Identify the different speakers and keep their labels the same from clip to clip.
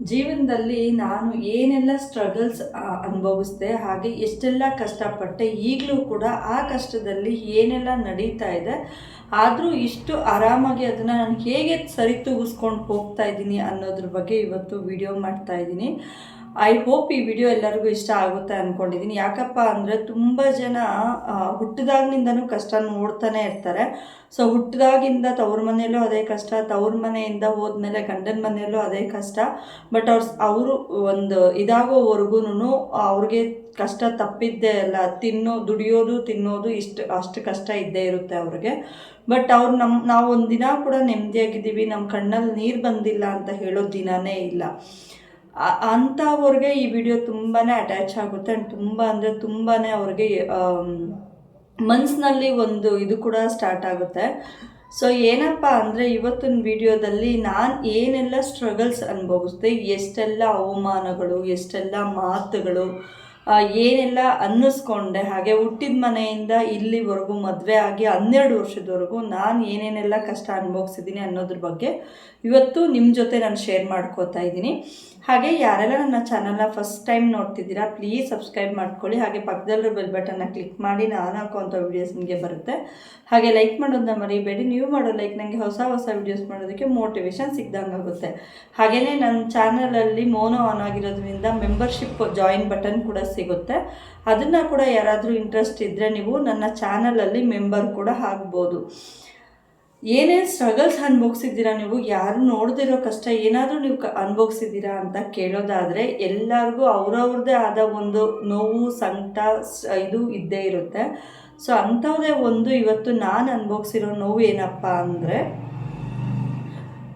Speaker 1: ಜೀವನದಲ್ಲಿ ನಾನು ಏನೆಲ್ಲ ಸ್ಟ್ರಗಲ್ಸ್ ಅನುಭವಿಸ್ದೆ, ಹಾಗೆ ಎಷ್ಟೆಲ್ಲ ಕಷ್ಟಪಟ್ಟೆ, ಈಗಲೂ ಕೂಡ ಆ ಕಷ್ಟದಲ್ಲಿ ಏನೆಲ್ಲ ನಡೀತಾ ಇದೆ, ಆದರೂ ಇಷ್ಟು ಆರಾಮಾಗಿ ಅದನ್ನು ನಾನು ಹೇಗೆ ಸರಿ ತೂಗಿಸ್ಕೊಂಡು ಹೋಗ್ತಾ ಇದ್ದೀನಿ ಅನ್ನೋದ್ರ ಬಗ್ಗೆ ಇವತ್ತು ವಿಡಿಯೋ ಮಾಡ್ತಾ ಇದ್ದೀನಿ. ಐ ಹೋಪ್ ಈ ವಿಡಿಯೋ ಎಲ್ಲರಿಗೂ ಇಷ್ಟ ಆಗುತ್ತೆ ಅಂದ್ಕೊಂಡಿದ್ದೀನಿ ಯಾಕಪ್ಪ ಅಂದರೆ ತುಂಬ ಜನ ಹುಟ್ಟಿದಾಗಿನಿಂದನೂ ಕಷ್ಟ ನೋಡ್ತಾನೆ ಇರ್ತಾರೆ. ಸೊ ಹುಟ್ಟಿದಾಗಿಂದ ತವ್ರ ಮನೆಯಲ್ಲೂ ಅದೇ ಕಷ್ಟ, ತವ್ರ ಮನೆಯಿಂದ ಹೋದ್ಮೇಲೆ ಗಂಡನ ಮನೆಯಲ್ಲೂ ಅದೇ ಕಷ್ಟ. ಬಟ್ ಅವ್ರು, ಅವರು ಒಂದು ಇದಾಗೋವರೆಗೂ ಅವ್ರಿಗೆ ಕಷ್ಟ ತಪ್ಪಿದ್ದೇ ಅಲ್ಲ. ತಿನ್ನೋ, ದುಡಿಯೋದು, ತಿನ್ನೋದು ಇಷ್ಟು, ಅಷ್ಟು ಕಷ್ಟ ಇದ್ದೇ ಇರುತ್ತೆ ಅವ್ರಿಗೆ. ಬಟ್ ಅವ್ರು ನಮ್ಮ ನಾವು ಒಂದು ದಿನ ಕೂಡ ನೆಮ್ಮದಿಯಾಗಿದ್ದೀವಿ ನಮ್ಮ ಕಣ್ಣಲ್ಲಿ ನೀರು ಬಂದಿಲ್ಲ ಅಂತ ಹೇಳೋ ದಿನನೇ ಇಲ್ಲ. ಅಂಥವ್ರಿಗೆ ಈ ವಿಡಿಯೋ ತುಂಬಾ ಅಟ್ಯಾಚ್ ಆಗುತ್ತೆ ಆ್ಯಂಡ್ ತುಂಬ ಅಂದರೆ ತುಂಬಾ ಅವ್ರಿಗೆ ಮನಸ್ಸಿನಲ್ಲಿ ಒಂದು ಇದು ಕೂಡ ಸ್ಟಾರ್ಟ್ ಆಗುತ್ತೆ. ಸೊ ಏನಪ್ಪ ಅಂದರೆ ಇವತ್ತಿನ ವಿಡಿಯೋದಲ್ಲಿ ನಾನು ಏನೆಲ್ಲ ಸ್ಟ್ರಗಲ್ಸ್ ಅನುಭವಿಸ್ದೆ, ಎಷ್ಟೆಲ್ಲ ಅವಮಾನಗಳು, ಎಷ್ಟೆಲ್ಲ ಮಾತುಗಳು ಏನೆಲ್ಲ ಅನ್ನಿಸ್ಕೊಂಡೆ, ಹಾಗೆ ಹುಟ್ಟಿದ ಮನೆಯಿಂದ ಇಲ್ಲಿವರೆಗೂ ಮದುವೆ ಆಗಿ ಹನ್ನೆರಡು ವರ್ಷದವರೆಗೂ ನಾನು ಏನೇನೆಲ್ಲ ಕಷ್ಟ ಅನುಭವಿಸಿದ್ದೀನಿ ಅನ್ನೋದ್ರ ಬಗ್ಗೆ ಇವತ್ತು ನಿಮ್ಮ ಜೊತೆ ನಾನು ಶೇರ್ ಮಾಡ್ಕೋತಾ ಇದ್ದೀನಿ. ಹಾಗೆ ಯಾರೆಲ್ಲ ನನ್ನ ಚಾನಲ್ನ ಫಸ್ಟ್ ಟೈಮ್ ನೋಡ್ತಿದ್ದೀರಾ ಪ್ಲೀಸ್ ಸಬ್ಸ್ಕ್ರೈಬ್ ಮಾಡ್ಕೊಳ್ಳಿ. ಹಾಗೆ ಪಕ್ಕದಲ್ಲೂ ಬೆಲ್ ಬಟನ್ನ ಕ್ಲಿಕ್ ಮಾಡಿ, ನಾನು ಹಾಕುವಂಥ ವೀಡಿಯೋಸ್ ನಿಮಗೆ ಬರುತ್ತೆ. ಹಾಗೆ ಲೈಕ್ ಮಾಡೋದನ್ನ ಮರಿಬೇಡಿ. ನೀವು ಮಾಡೋ ಲೈಕ್ ನನಗೆ ಹೊಸ ಹೊಸ ವೀಡಿಯೋಸ್ ಮಾಡೋದಕ್ಕೆ ಮೋಟಿವೇಶನ್ ಸಿಗ್ದಂಗೆ ಆಗುತ್ತೆ. ಹಾಗೆಯೇ ನನ್ನ ಚಾನಲಲ್ಲಿ ಮೋನೋ ಆನ್ ಆಗಿರೋದ್ರಿಂದ ಮೆಂಬರ್ಶಿಪ್ ಜಾಯಿನ್ ಬಟನ್ ಕೂಡ ಸಿಗುತ್ತೆ. ಅದನ್ನು ಕೂಡ ಯಾರಾದರೂ ಇಂಟ್ರೆಸ್ಟ್ ಇದ್ದರೆ ನೀವು ನನ್ನ ಚಾನಲಲ್ಲಿ ಮೆಂಬರ್ ಕೂಡ ಆಗ್ಬೋದು. ಏನೇನು ಸ್ಟ್ರಗಲ್ಸ್ ಅನುಭವಿಸಿದ್ದೀರಾ ನೀವು? ಯಾರು ನೋಡ್ದಿರೋ ಕಷ್ಟ ಏನಾದರೂ ನೀವು ಕ ಅನುಭವಿಸಿದ್ದೀರಾ ಅಂತ ಕೇಳೋದಾದರೆ ಎಲ್ಲರಿಗೂ ಅವ್ರವ್ರದ್ದೇ ಆದ ಒಂದು ನೋವು, ಸಂಕಟ ಇದು ಇದ್ದೇ ಇರುತ್ತೆ. ಸೊ ಅಂಥವ್ದೇ ಒಂದು ಇವತ್ತು ನಾನು ಅನುಭವಿಸಿರೋ ನೋವು ಏನಪ್ಪ ಅಂದರೆ,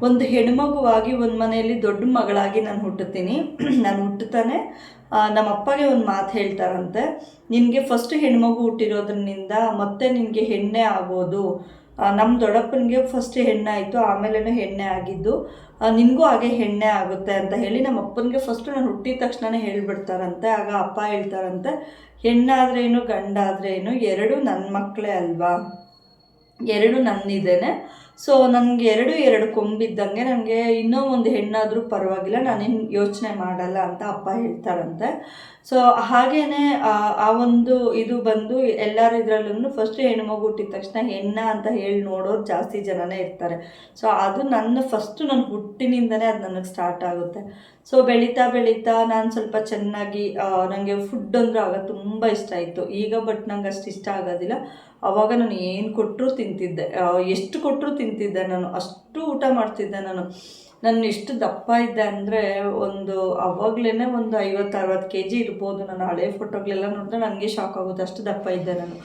Speaker 1: ಒಂದು ಹೆಣ್ಮಗುವಾಗಿ ಒಂದು ಮನೆಯಲ್ಲಿ ದೊಡ್ಡ ಮಗಳಾಗಿ ನಾನು ಹುಟ್ಟುತ್ತೀನಿ. ನಾನು ಹುಟ್ಟುತ್ತಾನೆ. ನಮ್ಮ ಅಪ್ಪಗೆ ಒಂದು ಮಾತು ಹೇಳ್ತಾರಂತೆ. ನಿನಗೆ ಫಸ್ಟ್ ಹೆಣ್ಮಗು ಹುಟ್ಟಿರೋದ್ರಿಂದ ಮತ್ತೆ ನಿನಗೆ ಹೆಣ್ಣೆ ಆಗೋದು. ನಮ್ಮ ದೊಡ್ಡಪ್ಪನಿಗೆ ಫಸ್ಟ್ ಹೆಣ್ಣಾಯಿತು ಆಮೇಲೆ ಹೆಣ್ಣೆ ಆಗಿದ್ದು. ನಿನಗೂ ಹಾಗೆ ಹೆಣ್ಣೆ ಆಗುತ್ತೆ ಅಂತ ಹೇಳಿ ನಮ್ಮ ಅಪ್ಪನಿಗೆ ಫಸ್ಟು ನಾನು ಹುಟ್ಟಿದ ತಕ್ಷಣನೇ ಹೇಳಿಬಿಡ್ತಾರಂತೆ. ಆಗ ಅಪ್ಪ ಹೇಳ್ತಾರಂತೆ, ಹೆಣ್ಣಾದ್ರೇನು ಗಂಡಾದ್ರೇನು, ಎರಡು ನನ್ನ ಮಕ್ಕಳೇ ಅಲ್ವಾ? ಎರಡು ನನ್ನಿದ್ದೇನೆ ಸೊ ನನಗೆ ಎರಡು ಎರಡು ಕೊಂಬಿದ್ದಂಗೆ ನನಗೆ ಇನ್ನೂ ಒಂದು ಹೆಣ್ಣಾದರೂ ಪರವಾಗಿಲ್ಲ, ನಾನೇನು ಯೋಚನೆ ಮಾಡಲ್ಲ ಅಂತ ಅಪ್ಪ ಹೇಳ್ತಾರಂತೆ. ಸೊ ಹಾಗೇನೆ, ಆ ಒಂದು ಇದು ಬಂದು ಎಲ್ಲರ ಇದರಲ್ಲೂ ಫಸ್ಟ್ ಹೆಣ್ಮಗು ಹುಟ್ಟಿದ ತಕ್ಷಣ ಹೆಣ್ಣ ಅಂತ ಹೇಳಿ ನೋಡೋರು ಜಾಸ್ತಿ ಜನನೇ ಇರ್ತಾರೆ. ಸೊ ಅದು ನನ್ನ ಫಸ್ಟು ನನ್ನ ಹುಟ್ಟಿನಿಂದನೇ ಅದು ನನಗೆ ಸ್ಟಾರ್ಟ್ ಆಗುತ್ತೆ. ಸೊ ಬೆಳೀತಾ ಬೆಳೀತಾ ನಾನು ಸ್ವಲ್ಪ ಚೆನ್ನಾಗಿ ನನಗೆ ಫುಡ್ ಅಂದ್ರೆ ಆಗ ತುಂಬ ಇಷ್ಟ ಆಯಿತು. ಈಗ ಬಟ್ ನಂಗೆ ಅಷ್ಟು ಇಷ್ಟ ಆಗೋದಿಲ್ಲ. ಅವಾಗ ನಾನು ಏನು ಕೊಟ್ಟರು ತಿಂತಿದ್ದೆ. ಎಷ್ಟು ಕೊಟ್ಟರು ತಿಂತಿದ್ದೆ ನಾನು. ಅಷ್ಟು ಊಟ ಮಾಡ್ತಿದ್ದೆ ನಾನು. ನಾನು ಎಷ್ಟು ದಪ್ಪ ಇದ್ದೆ ಅಂದರೆ ಒಂದು ಅವಾಗಲೇ ಒಂದು ಐವತ್ತು, ಅರವತ್ತು ಕೆ ಜಿ ಇರ್ಬೋದು. ನಾನು ಹಳೆ ಫೋಟೋಗಳೆಲ್ಲ ನೋಡಿದ್ರೆ ನನಗೆ ಶಾಕ್ ಆಗುತ್ತೆ. ಅಷ್ಟು ದಪ್ಪ ಇದ್ದೆ ನಾನು.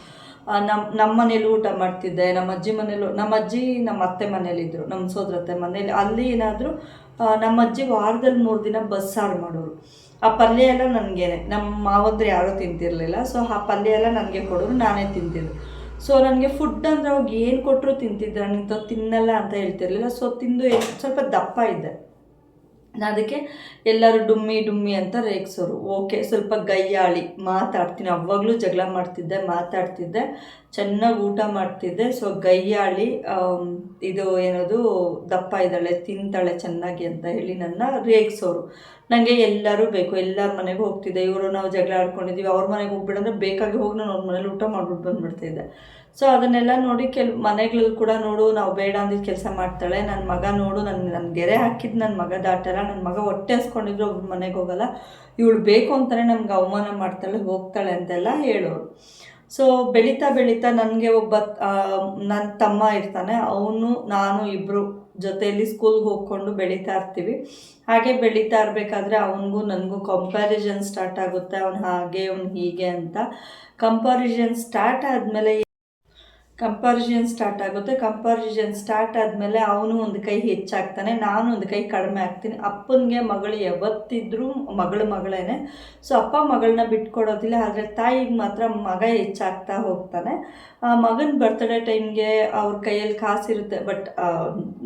Speaker 1: ನಮ್ಮ ನಮ್ಮ ಮನೇಲಿ ಊಟ ಮಾಡ್ತಿದ್ದೆ. ನಮ್ಮ ಅಜ್ಜಿ ಮನೇಲೂ, ನಮ್ಮ ಅಜ್ಜಿ ನಮ್ಮ ಅತ್ತೆ ಮನೇಲಿದ್ದರು ನಮ್ಮ ಸೋದರತ್ತೆ ಮನೇಲಿ. ಅಲ್ಲಿ ಏನಾದರೂ ನಮ್ಮ ಅಜ್ಜಿ ವಾರದಲ್ಲಿ ಮೂರು ದಿನ ಬಸ್ಸಾರು ಮಾಡೋರು. ಆ ಪಲ್ಯ ಎಲ್ಲ ನನಗೇನೆ. ನಮ್ಮ ಮಾವಂದ್ರೆ ಯಾರೂ ತಿಂತಿರಲಿಲ್ಲ. ಸೊ ಆ ಪಲ್ಯ ಎಲ್ಲ ನನಗೆ ಕೊಡೋರು, ನಾನೇ ತಿಂತಿದ್ದೆ. ಸೊ ನನಗೆ ಫುಡ್ ಅಂದರೆ ಅವಾಗ ಏನು ಕೊಟ್ಟರು ತಿಂತಿದ್ದೆ ನಾನು ತಿನ್ನಲ್ಲ ಅಂತ ಹೇಳ್ತಿರ್ಲಿಲ್ಲ. ಸೊ ತಿಂದು ಸ್ವಲ್ಪ ದಪ್ಪ ಇದ್ದೆ. ಅದಕ್ಕೆ ಎಲ್ಲರೂ ಡುಮ್ಮಿ ಡುಮ್ಮಿ ಅಂತ ರೇಗಿಸೋರು. ಓಕೆ, ಸ್ವಲ್ಪ ಗಯ್ಯಾಳಿ ಮಾತಾಡ್ತೀನಿ. ಅವಾಗಲೂ ಜಗಳ ಮಾಡ್ತಿದ್ದೆ, ಮಾತಾಡ್ತಿದ್ದೆ, ಚೆನ್ನಾಗಿ ಊಟ ಮಾಡ್ತಿದ್ದೆ. ಸೊ ಗಯ್ಯಾಳಿ ಇದು ಏನದು, ದಪ್ಪ ಇದ್ದಾಳೆ, ತಿಂತಾಳೆ ಚೆನ್ನಾಗಿ ಅಂತ ಹೇಳಿ ನನ್ನ ರೇಗಿಸೋರು. ನನಗೆ ಎಲ್ಲರೂ ಬೇಕು, ಎಲ್ಲರ ಮನೆಗೆ ಹೋಗ್ತಿದ್ದೆ. ಇವರು ನಾವು ಜಗಳ ಆಡ್ಕೊಂಡಿದ್ದೀವಿ ಅವ್ರ ಮನೆಗೆ ಹೋಗ್ಬಿಡಂದ್ರೆ ಬೇಕಾಗಿ ಹೋಗಿ ನಾನು ಅವ್ರ ಮನೇಲಿ ಊಟ ಮಾಡ್ಬಿಟ್ಟು ಬಂದ್ಬಿಡ್ತಿದ್ದೆ ಸೊ ಅದನ್ನೆಲ್ಲ ನೋಡಿ ಕೆಲ್, ಮನೆಗಳಲ್ಲಿ ಕೂಡ ನೋಡು, ನಾವು ಬೇಡ ಅಂದಿದ್ದು ಕೆಲಸ ಮಾಡ್ತಾಳೆ. ನನ್ನ ಮಗ ನೋಡು ನನ್ನ ನನ್ನ ಗೆರೆ ಹಾಕಿದ್ದು ನನ್ನ ಮಗ ದಾಟಲ್ಲ ನನ್ನ ಮಗ ಹೊಟ್ಟೆ ಹಸ್ಕೊಂಡಿದ್ರು, ಒಬ್ರು ಮನೆಗೆ ಹೋಗಲ್ಲ. ಇವಳು ಬೇಕು ಅಂತಲೇ ನಮ್ಗೆ ಅವಮಾನ ಮಾಡ್ತಾಳೆ, ಹೋಗ್ತಾಳೆ ಅಂತೆಲ್ಲ ಹೇಳೋರು. ಸೊ ಬೆಳೀತಾ ಬೆಳೀತಾ ನನಗೆ ಒಬ್ಬ ನನ್ನ ತಮ್ಮ ಇರ್ತಾನೆ. ಅವನು, ನಾನು ಇಬ್ಬರು ಜೊತೆಯಲ್ಲಿ ಸ್ಕೂಲ್ಗೆ ಹೋಗ್ಕೊಂಡು ಬೆಳೀತಾ ಇರ್ತೀವಿ. ಹಾಗೆ ಬೆಳೀತಾ ಇರಬೇಕಾದ್ರೆ ಅವನಿಗೂ ನನಗೂ ಕಂಪ್ಯಾರಿಸನ್ ಸ್ಟಾರ್ಟ್ ಆಗುತ್ತೆ. ಅವ್ನು ಹಾಗೆ, ಅವ್ನು ಹೀಗೆ ಅಂತ. ಕಂಪ್ಯಾರಿಸನ್ ಸ್ಟಾರ್ಟ್ ಆದಮೇಲೆ ಕಂಪಾರಿಸನ್ ಸ್ಟಾರ್ಟ್ ಆಗುತ್ತೆ. ಕಂಪಾರಿಸನ್ ಸ್ಟಾರ್ಟ್ ಆದಮೇಲೆ ಅವನು ಒಂದು ಕೈ ಹೆಚ್ಚಾಗ್ತಾನೆ, ನಾನು ಒಂದು ಕೈ ಕಡಿಮೆ ಆಗ್ತೀನಿ. ಅಪ್ಪನಿಗೆ ಮಗಳು ಯಾವತ್ತಿದ್ರೂ ಮಗಳು ಮಗಳೇನೆ. ಸೊ ಅಪ್ಪ ಮಗಳನ್ನ ಬಿಟ್ಕೊಡೋದಿಲ್ಲ, ಆದರೆ ತಾಯಿಗೆ ಮಾತ್ರ ಮಗ ಹೆಚ್ಚಾಗ್ತಾ ಹೋಗ್ತಾನೆ. ಆ ಮಗನ ಬರ್ತ್ಡೇ ಟೈಮ್ಗೆ ಅವ್ರ ಕೈಯಲ್ಲಿ ಕಾಸಿರುತ್ತೆ ಬಟ್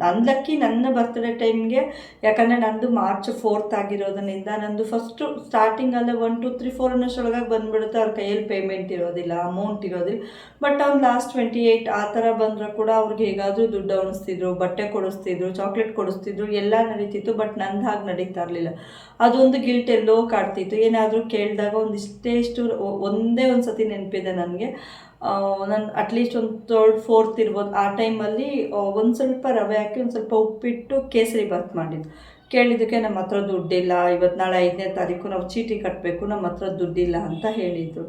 Speaker 1: ನನ್ನ ಲಕ್ಕಿ ನನ್ನ ಬರ್ತ್ಡೇ ಟೈಮ್ಗೆ ಯಾಕಂದರೆ ನಂದು ಮಾರ್ಚ್ ಫೋರ್ತ್ ಆಗಿರೋದ್ರಿಂದ ನಂದು ಫಸ್ಟು ಸ್ಟಾರ್ಟಿಂಗಲ್ಲೇ ಒನ್ ಟು ತ್ರೀ ಫೋರ್ ಅನ್ನೋಷ್ಟೊಳಗಾಗಿ ಬಂದುಬಿಡುತ್ತೆ. ಅವ್ರ ಕೈಯಲ್ಲಿ ಪೇಮೆಂಟ್ ಇರೋದಿಲ್ಲ ಅಮೌಂಟ್ ಇರೋದಿಲ್ಲ. ಬಟ್ ಅವ್ನು ಲಾಸ್ಟ್ ಟ್ವೆಂಟಿ ಏಯ್ಟ್ ಆ ಥರ ಬಂದರೆ ಕೂಡ ಅವ್ರಿಗೆ ಹೇಗಾದರೂ ದುಡ್ಡು ಅವಣಿಸ್ತಿದ್ರು, ಬಟ್ಟೆ ಕೊಡಿಸ್ತಿದ್ರು ಚಾಕ್ಲೇಟ್ ಕೊಡಿಸ್ತಿದ್ರು, ಎಲ್ಲ ನಡೀತಿತ್ತು ಬಟ್ ನಂದು ಹಾಗೆ ನಡೀತಾ ಇರಲಿಲ್ಲ. ಅದೊಂದು ಗಿಲ್ಟ್ ಎಲ್ಲೋ ಕಾಡ್ತಿತ್ತು. ಏನಾದರೂ ಕೇಳಿದಾಗ ಒಂದಿಷ್ಟೇ ಇಷ್ಟು ಒಂದೇ ಒಂದು ಸತಿ ನೆನಪಿದೆ ನನಗೆ. ನಾನು ಅಟ್ಲೀಸ್ಟ್ ಒಂದು ತರ್ಡ್ ಫೋರ್ತ್ ಇರ್ಬೋದು, ಆ ಟೈಮಲ್ಲಿ ಒಂದು ಸ್ವಲ್ಪ ರವೆ ಹಾಕಿ ಒಂದು ಸ್ವಲ್ಪ ಉಪ್ಪಿಟ್ಟು ಕೇಸರಿ ಬಾತ್ ಮಾಡಿದ್ದು. ಕೇಳಿದ್ದಕ್ಕೆ ನಮ್ಮ ಹತ್ರ ದುಡ್ಡಿಲ್ಲ ಇವತ್ತು ನಾಳೆ ಐದನೇ ತಾರೀಕು ನಾವು ಚೀಟಿ ಕಟ್ಟಬೇಕು ನಮ್ಮ ಹತ್ರ ದುಡ್ಡಿಲ್ಲ ಅಂತ ಹೇಳಿದರು.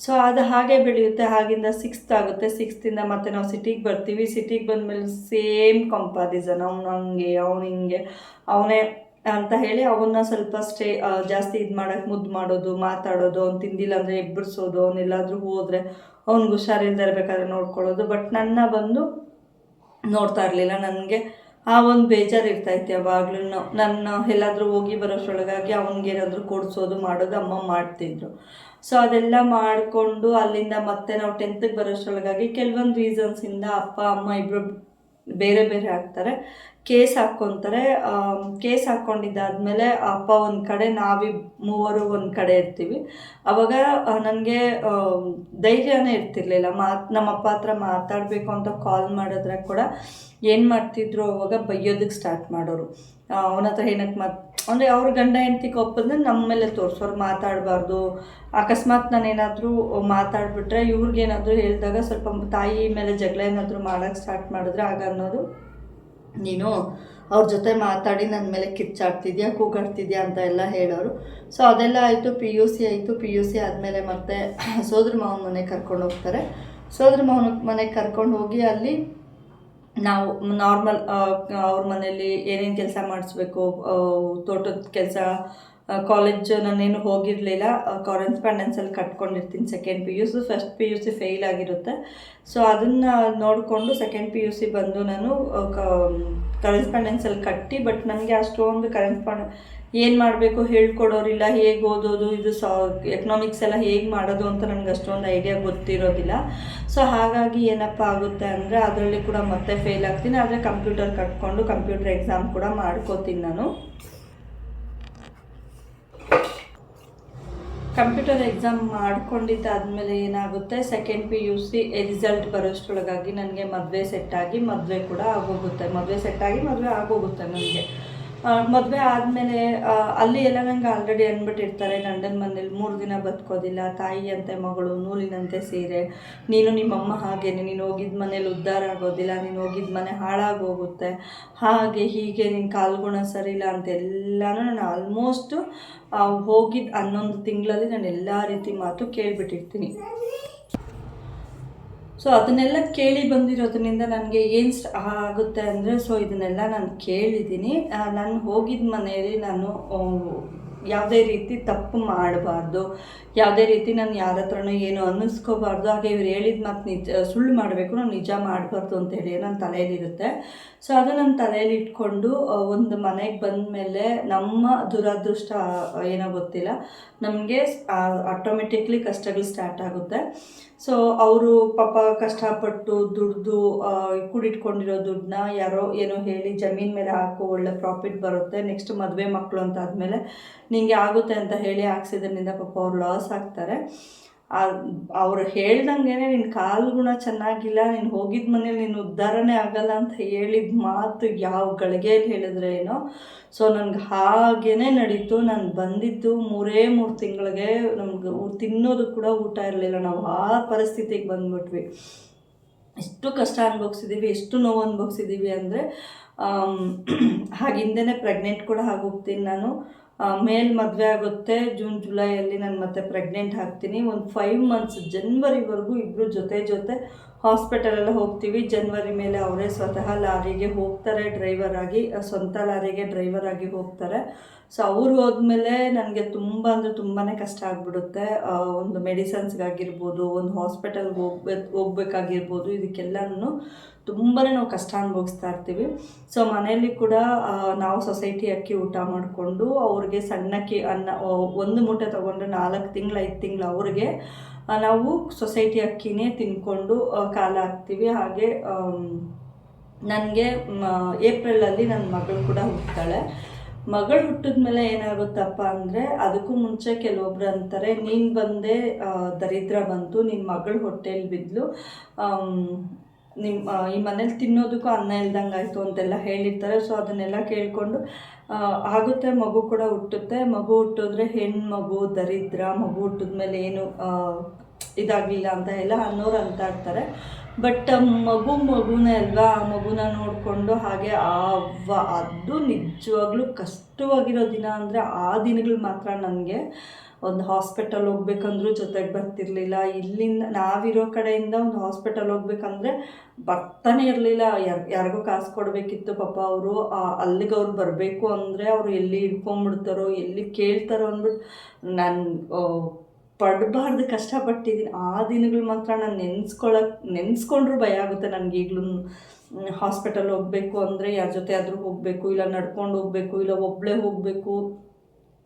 Speaker 1: ಸೊ ಅದು ಹಾಗೆ ಬೆಳೆಯುತ್ತೆ, ಹಾಗಿಂದ ಸಿಕ್ಸ್ತ್ ಆಗುತ್ತೆ. ಸಿಕ್ಸ್ತಿಂದ ಮತ್ತೆ ನಾವು ಸಿಟಿಗೆ ಬರ್ತೀವಿ. ಸಿಟಿಗೆ ಬಂದಮೇಲೆ ಸೇಮ್ ಕಂಪಾರಿಸನ್ ಅವ್ನು ಹಂಗೆ, ಅವ್ನು ಹಿಂಗೆ, ಅವನೇ ಅಂತ ಹೇಳಿ ಅವನ್ನ ಸ್ವಲ್ಪ ಸ್ಟೇ ಜಾಸ್ತಿ ಇದು ಮಾಡೋಕ್ಕೆ ಮುದ್ದು ಮಾಡೋದು, ಮಾತಾಡೋದು, ಅವ್ನು ತಿಂದಿಲ್ಲ ಅಂದರೆ ಎಬ್ಬರಿಸೋದು ಅವನೆಲ್ಲಾದರೂ ಹೋದರೆ ಅವ್ನಿಗೆ ಹುಷಾರಿಲ್ಲದೆ ಇರಬೇಕಾದ್ರೆ ನೋಡ್ಕೊಳ್ಳೋದು. ಬಟ್ ನನ್ನ ಬಂದು ನೋಡ್ತಾ ಇರಲಿಲ್ಲ. ನನಗೆ ಆ ಒಂದು ಬೇಜಾರು ಇರ್ತೈತೆ ಯಾವಾಗ್ಲೂ ನನ್ನ ಎಲ್ಲಾದರೂ ಹೋಗಿ ಬರೋಷ್ಟೊಳಗಾಗಿ ಅವ್ನಿಗೇನಾದರೂ ಕೊಡಿಸೋದು ಮಾಡೋದು ಅಮ್ಮ ಮಾಡ್ತಿದ್ರು. ಸೊ ಅದೆಲ್ಲ ಮಾಡಿಕೊಂಡು ಅಲ್ಲಿಂದ ಮತ್ತೆ ನಾವು ಟೆಂತ್ಗೆ ಬರೋಷ್ಟೊಳಗಾಗಿ ಕೆಲವೊಂದು ರೀಸನ್ಸಿಂದ ಅಪ್ಪ, ಅಮ್ಮ ಇಬ್ಬರು ಬೇರೆ ಬೇರೆ ಹಾಕ್ತಾರೆ. ಕೇಸ್ ಹಾಕ್ಕೊತಾರೆ. ಕೇಸ್ ಹಾಕ್ಕೊಂಡಿದ್ದಾದ್ಮೇಲೆ ಅಪ್ಪ ಒಂದು ಕಡೆ ನಾವಿ ಮೂವರು ಒಂದು ಕಡೆ ಇರ್ತೀವಿ. ಅವಾಗ ನನಗೆ ಧೈರ್ಯನೇ ಇರ್ತಿರ್ಲಿಲ್ಲ. ಮಾತು ನಮ್ಮ ಅಪ್ಪ ಹತ್ರ ಮಾತಾಡಬೇಕು ಅಂತ ಕಾಲ್ ಮಾಡಿದ್ರೆ ಕೂಡ ಏನು ಮಾಡ್ತಿದ್ರು ಅವಾಗ ಬೈಯೋದಕ್ಕೆ ಸ್ಟಾರ್ಟ್ ಮಾಡೋರು. ಅವನ ಹತ್ರ ಏನಕ್ಕೆ ಮಾತು, ಅಂದರೆ ಅವ್ರ ಗಂಡ ಹೆಂಡತಿ ಕೊಪ್ಪಂದ್ರೆ ನಮ್ಮ ಮೇಲೆ ತೋರಿಸೋರು ಮಾತಾಡಬಾರ್ದು. ಅಕಸ್ಮಾತ್ ನಾನೇನಾದರೂ ಮಾತಾಡಿಬಿಟ್ರೆ ಇವ್ರಿಗೇನಾದರೂ ಹೇಳಿದಾಗ ಸ್ವಲ್ಪ ತಾಯಿ ಮೇಲೆ ಜಗಳ ಏನಾದರೂ ಮಾಡೋಕ್ಕೆ ಸ್ಟಾರ್ಟ್ ಮಾಡಿದ್ರೆ ಆಗ ಅನ್ನೋದು, ನೀನು ಅವ್ರ ಜೊತೆ ಮಾತಾಡಿ ನನ್ನ ಮೇಲೆ ಕಿಚ್ಚಾಡ್ತಿದ್ಯಾ, ಕೂಗಾಡ್ತಿದ್ಯಾ ಅಂತ ಎಲ್ಲ ಹೇಳೋರು. ಸೊ ಅದೆಲ್ಲ ಆಯಿತು, ಪಿ ಯು ಸಿ ಆಯಿತು, ಪಿ ಯು ಸಿ ಆದಮೇಲೆ ಮತ್ತೆ ಸೋದ್ರ ಮಾವನ ಮನೆಗೆ ಕರ್ಕೊಂಡು ಹೋಗ್ತಾರೆ. ಸೋದ್ರ ಮಾವನ ಮನೆಗೆ ಕರ್ಕೊಂಡು ಹೋಗಿ ಅಲ್ಲಿ ನಾವು ನಾರ್ಮಲ್ ಅವ್ರ ಮನೆಯಲ್ಲಿ ಏನೇನು ಕೆಲಸ ಮಾಡಿಸ್ಬೇಕು ತೋಟದ ಕೆಲಸ ಕಾಲೇಜ್ ನಾನೇನು ಹೋಗಿರಲಿಲ್ಲ. ಕಾರೆಸ್ಪಾಂಡೆನ್ಸಲ್ಲಿ ಕಟ್ಕೊಂಡಿರ್ತೀನಿ second P U C first P U C fail ಆಗಿರುತ್ತೆ. ಸೊ ಅದನ್ನು ನೋಡಿಕೊಂಡು ಸೆಕೆಂಡ್ ಪಿ ಯು ಸಿ ಬಂದು ನಾನು ಕರೆಸ್ಪಾಂಡೆನ್ಸಲ್ಲಿ ಕಟ್ಟಿ ಬಟ್ ನನಗೆ ಅಷ್ಟೊಂದು ಕರೆಸ್ಪಾಂಡ್ ಏನು ಮಾಡಬೇಕು ಹೇಳ್ಕೊಡೋರಿಲ್ಲ, ಹೇಗೆ ಓದೋದು, ಇದು ಸಾ ಎಕನಾಮಿಕ್ಸ್ ಎಲ್ಲ ಹೇಗೆ ಮಾಡೋದು ಅಂತ ನನಗೆ ಅಷ್ಟೊಂದು ಐಡಿಯಾ ಗೊತ್ತಿರೋದಿಲ್ಲ. ಸೊ ಹಾಗಾಗಿ ಏನಪ್ಪ ಆಗುತ್ತೆ ಅಂದರೆ ಅದರಲ್ಲಿ ಕೂಡ ಮತ್ತೆ ಫೇಲ್ ಆಗ್ತೀನಿ. ಆದರೆ ಕಂಪ್ಯೂಟರ್ ಕಟ್ಕೊಂಡು ಕಂಪ್ಯೂಟರ್ ಎಕ್ಸಾಮ್ ಕೂಡ ಮಾಡ್ಕೋತೀನಿ ನಾನು. ಕಂಪ್ಯೂಟರ್ ಎಕ್ಸಾಮ್ ಮಾಡ್ಕೊಂಡಿದ್ದಾದಮೇಲೆ ಏನಾಗುತ್ತೆ? Second P U C result ಬರೋಷ್ಟರೊಳಗಾಗಿ ನನಗೆ ಮದುವೆ ಸೆಟ್ಟಾಗಿ ಮದುವೆ ಕೂಡ ಆಗೋಗುತ್ತೆ. ಮದುವೆ ಸೆಟ್ಟಾಗಿ ಮದುವೆ ಆಗೋಗುತ್ತೆ ನನಗೆ. ಮದುವೆ ಆದಮೇಲೆ ಅಲ್ಲಿ ಎಲ್ಲ ನಂಗೆ ಆಲ್ರೆಡಿ ಅಂದ್ಬಿಟ್ಟಿರ್ತಾರೆ ಗಂಡನ ಮನೇಲಿ ಮೂರು ದಿನ ಬದುಕೋದಿಲ್ಲ, ತಾಯಿಯಂತೆ ಮಗಳು ನೂಲಿನಂತೆ ಸೀರೆ, ನೀನು ನಿಮ್ಮಮ್ಮ ಹಾಗೇನೆ, ನೀನು ಹೋಗಿದ್ದ ಮನೇಲಿ ಉದ್ಧಾರ ಆಗೋದಿಲ್ಲ, ನೀನು ಹೋಗಿದ್ದ ಮನೆ ಹಾಳಾಗೋಗುತ್ತೆ, ಹಾಗೆ ಹೀಗೆ ನಿನ್ನ ಕಾಲ್ಗುಣ ಇಲ್ಲ ಅಂತ ಎಲ್ಲನೂ ನಾನು ಆಲ್ಮೋಸ್ಟು ಹೋಗಿದ್ದ ಹನ್ನೊಂದು ತಿಂಗಳಲ್ಲಿ ನಾನು ಎಲ್ಲ ರೀತಿ ಮಾತು ಕೇಳಿಬಿಟ್ಟಿರ್ತೀನಿ. ಸೊ ಅದನ್ನೆಲ್ಲ ಕೇಳಿ ಬಂದಿರೋದ್ರಿಂದ ನನಗೆ ಏನು ಆಗುತ್ತೆ ಅಂದರೆ ಸೊ ಇದನ್ನೆಲ್ಲ ನಾನು ಕೇಳಿದ್ದೀನಿ. ನಾನು ಹೋಗಿದ್ದ ಮನೆಯಲ್ಲಿ ನಾನು ಯಾವುದೇ ರೀತಿ ತಪ್ಪು ಮಾಡಬಾರ್ದು, ಯಾವುದೇ ರೀತಿ ನಾನು ಯಾರ ಹತ್ರನೂ ಏನು ಅನ್ನಿಸ್ಕೋಬಾರ್ದು, ಹಾಗೆ ಇವ್ರು ಹೇಳಿದ ಮಾತು ನಿಜ, ಸುಳ್ಳು ಮಾಡಬೇಕು, ನಾನು ನಿಜ ಮಾಡಬಾರ್ದು ಅಂತೇಳಿ ನನ್ನ ತಲೆಯಲ್ಲಿರುತ್ತೆ. ಸೊ ಅದು ನನ್ನ ತಲೆಯಲ್ಲಿ ಇಟ್ಕೊಂಡು ಒಂದು ಮನೆಗೆ ಬಂದ ಮೇಲೆ ನಮ್ಮ ದುರದೃಷ್ಟ ಏನೋ ಗೊತ್ತಿಲ್ಲ. ನಮಗೆ ಆಟೋಮೆಟಿಕ್ಲಿ ಕಷ್ಟಗಳು ಸ್ಟಾರ್ಟ್ ಆಗುತ್ತೆ. ಸೊ ಅವರು ಪಾಪ ಕಷ್ಟಪಟ್ಟು ದುಡ್ದು ಕೂಡಿಟ್ಕೊಂಡಿರೋ ದುಡ್ಡನ್ನ ಯಾರೋ ಏನೋ ಹೇಳಿ ಜಮೀನ್ ಮೇಲೆ ಹಾಕು ಒಳ್ಳೆ ಪ್ರಾಫಿಟ್ ಬರುತ್ತೆ. ನೆಕ್ಸ್ಟ್ ಮದುವೆ ಮಕ್ಕಳು ಅಂತ ಆದಮೇಲೆ ನಿಂಗೆ ಆಗುತ್ತೆ ಅಂತ ಹೇಳಿ ಹಾಕ್ಸಿದ್ರಿಂದ ಪಾಪ ಅವ್ರು ಲಾಸ್ ಆಗ್ತಾರೆ. ಅವ್ರು ಹೇಳ್ದಂಗೆ ನಿನ್ನ ಕಾಲು ಗುಣ ಚೆನ್ನಾಗಿಲ್ಲ, ನೀನು ಹೋಗಿದ್ದ ಮನೇಲಿ ನೀನು ಉದ್ಧಾರನೇ ಆಗಲ್ಲ ಅಂತ ಹೇಳಿದ ಮಾತು ಯಾವ ಗಳಿಗೆಯಲ್ಲಿ ಹೇಳಿದ್ರೆ ಏನೋ? ಸೊ ನನಗೆ ಹಾಗೇ ನಡೀತು. ನಾನು ಬಂದಿದ್ದು ಮೂರೇ ಮೂರು ತಿಂಗಳಿಗೆ ನಮ್ಗೆ ತಿನ್ನೋದು ಕೂಡ ಊಟ ಇರಲಿಲ್ಲ. ನಾವು ಆ ಪರಿಸ್ಥಿತಿಗೆ ಬಂದ್ಬಿಟ್ವಿ. ಎಷ್ಟು ಕಷ್ಟ ಅನುಭವಿಸಿದ್ದೀವಿ ಎಷ್ಟು ನೋವು ಅನುಭವಿಸಿದ್ದೀವಿ ಅಂದರೆ ಹಾಗಿಂದೇ ಪ್ರೆಗ್ನೆಂಟ್ ಕೂಡ ಆಗೋಗ್ತೀನಿ ನಾನು. ಮೇಲ್ ಮದುವೆ ಆಗುತ್ತೆ. ಜೂನ್, ಜುಲೈಯಲ್ಲಿ ನಾನು ಮತ್ತೆ ಪ್ರೆಗ್ನೆಂಟ್ ಆಗ್ತೀನಿ. ಒಂದು ಫೈವ್ ಮಂತ್ಸ್ ಜನ್ವರಿವರೆಗೂ ಇಬ್ಬರು ಜೊತೆ ಜೊತೆ ಹಾಸ್ಪಿಟಲೆಲ್ಲ ಹೋಗ್ತೀವಿ. ಜನ್ವರಿ ಮೇಲೆ ಅವರೇ ಸ್ವತಃ ಲಾರಿಗೆ ಹೋಗ್ತಾರೆ. ಡ್ರೈವರ್ ಆಗಿ ಸ್ವಂತ ಲಾರಿಗೆ ಡ್ರೈವರ್ ಆಗಿ ಹೋಗ್ತಾರೆ. ಸೊ, ಅವ್ರು ಹೋದ್ಮೇಲೆ ನನಗೆ ತುಂಬ ಅಂದರೆ ತುಂಬಾ ಕಷ್ಟ ಆಗಿಬಿಡುತ್ತೆ. ಒಂದು ಮೆಡಿಸನ್ಸ್ಗಾಗಿರ್ಬೋದು, ಒಂದು ಹಾಸ್ಪಿಟಲ್ಗೆ ಹೋಗ್ಬೇಕು ಹೋಗ್ಬೇಕಾಗಿರ್ಬೋದು ಇದಕ್ಕೆಲ್ಲನೂ ತುಂಬಾ ನಾವು ಕಷ್ಟ ಅನುಭವಿಸ್ತಾ ಇರ್ತೀವಿ. ಸೊ, ಮನೆಯಲ್ಲಿ ಕೂಡ ನಾವು ಸೊಸೈಟಿ ಅಕ್ಕಿ ಊಟ ಮಾಡಿಕೊಂಡು ಅವ್ರಿಗೆ ಸಣ್ಣಕ್ಕಿ ಅನ್ನ ಒಂದು ಮೂಟೆ ತೊಗೊಂಡ್ರೆ ನಾಲ್ಕು ತಿಂಗಳು, ಐದು ತಿಂಗಳು ಅವ್ರಿಗೆ ನಾವು ಸೊಸೈಟಿ ಅಕ್ಕಿನೇ ತಿನ್ಕೊಂಡು ಕಾಲ ಹಾಕ್ತೀವಿ. ಹಾಗೆ ನನಗೆ ಏಪ್ರಿಲಲ್ಲಿ ನನ್ನ ಮಗಳು ಕೂಡ ಹುಡ್ತಾಳೆ ಮಗಳು ಹುಟ್ಟಿದ ಮೇಲೆ ಏನಾಗುತ್ತಪ್ಪ ಅಂದರೆ, ಅದಕ್ಕೂ ಮುಂಚೆ ಕೆಲವೊಬ್ರು ಅಂತಾರೆ, ನೀನು ಬಂದೆ ದರಿದ್ರ ಬಂತು ನಿನ್ನ ಮಗಳು ಹೊಟ್ಟೆಯಲ್ಲಿ ಬಿದ್ದಲು ನಿಮ್ಮ ಈ ಮನೇಲಿ ತಿನ್ನೋದಕ್ಕೂ ಅನ್ನ ಇಲ್ದಂಗೆ ಆಯಿತು ಅಂತೆಲ್ಲ ಹೇಳಿರ್ತಾರೆ. ಸೊ, ಅದನ್ನೆಲ್ಲ ಕೇಳಿಕೊಂಡು ಆಗುತ್ತೆ ಮಗು ಕೂಡ ಹುಟ್ಟುತ್ತೆ. ಮಗು ಹುಟ್ಟಿದ್ರೆ ಹೆಣ್ಣು ಮಗು ದರಿದ್ರ ಮಗು ಹುಟ್ಟಿದ್ಮೇಲೆ ಏನು ಆ, ಇದಾಗಲಿಲ್ಲ ಅಂತ ಎಲ್ಲ ಅನ್ನೋರು ಅಂತ ಇರ್ತಾರೆ. ಬಟ್ ಮಗು ಮಗುನೇ ಅಲ್ವಾ? ಆ ಮಗುನ ನೋಡಿಕೊಂಡು ಹಾಗೆ ಆ ಅವ್ವ ಅದು ನಿಜವಾಗ್ಲೂ ಕಷ್ಟವಾಗಿರೋ ದಿನ ಅಂದರೆ ಆ ದಿನಗಳು ಮಾತ್ರ ನನಗೆ. ಒಂದು ಹಾಸ್ಪಿಟಲ್ ಹೋಗ್ಬೇಕಂದ್ರೂ ಜೊತೆಗೆ ಬರ್ತಿರ್ಲಿಲ್ಲ. ಇಲ್ಲಿಂದ ನಾವಿರೋ ಕಡೆಯಿಂದ ಒಂದು ಹಾಸ್ಪಿಟಲ್ ಹೋಗ್ಬೇಕಂದ್ರೆ ಬರ್ತಾನೆ ಇರಲಿಲ್ಲ. ಯಾರು, ಯಾರಿಗೂ ಕಾಸು ಕೊಡಬೇಕಿತ್ತು ಪಾಪ ಅವರು. ಅಲ್ಲಿಗೆ ಅವ್ರು ಬರಬೇಕು ಅಂದರೆ ಅವರು ಎಲ್ಲಿ ಹಿಡ್ಕೊಂಬಿಡ್ತಾರೋ, ಎಲ್ಲಿ ಕೇಳ್ತಾರೋ ಅಂದ್ಬಿಟ್ಟು ನಾನು ಪಡಬಾರ್ದು ಕಷ್ಟಪಟ್ಟಿದ್ದೀನಿ ಆ ದಿನಗಳು ಮಾತ್ರ ನಾನು ನೆನೆಸ್ಕೊಳಕ್, ನೆನೆಸ್ಕೊಂಡ್ರೂ ಭಯ ಆಗುತ್ತೆ ನನಗೆ ಈಗಲೂ. ಹಾಸ್ಪಿಟಲ್ ಹೋಗಬೇಕು ಅಂದರೆ ಯಾರ ಜೊತೆ ಆದರೂ ಹೋಗಬೇಕು, ಇಲ್ಲ ನಡ್ಕೊಂಡು ಹೋಗಬೇಕು, ಇಲ್ಲ ಒಬ್ಬಳೇ ಹೋಗಬೇಕು.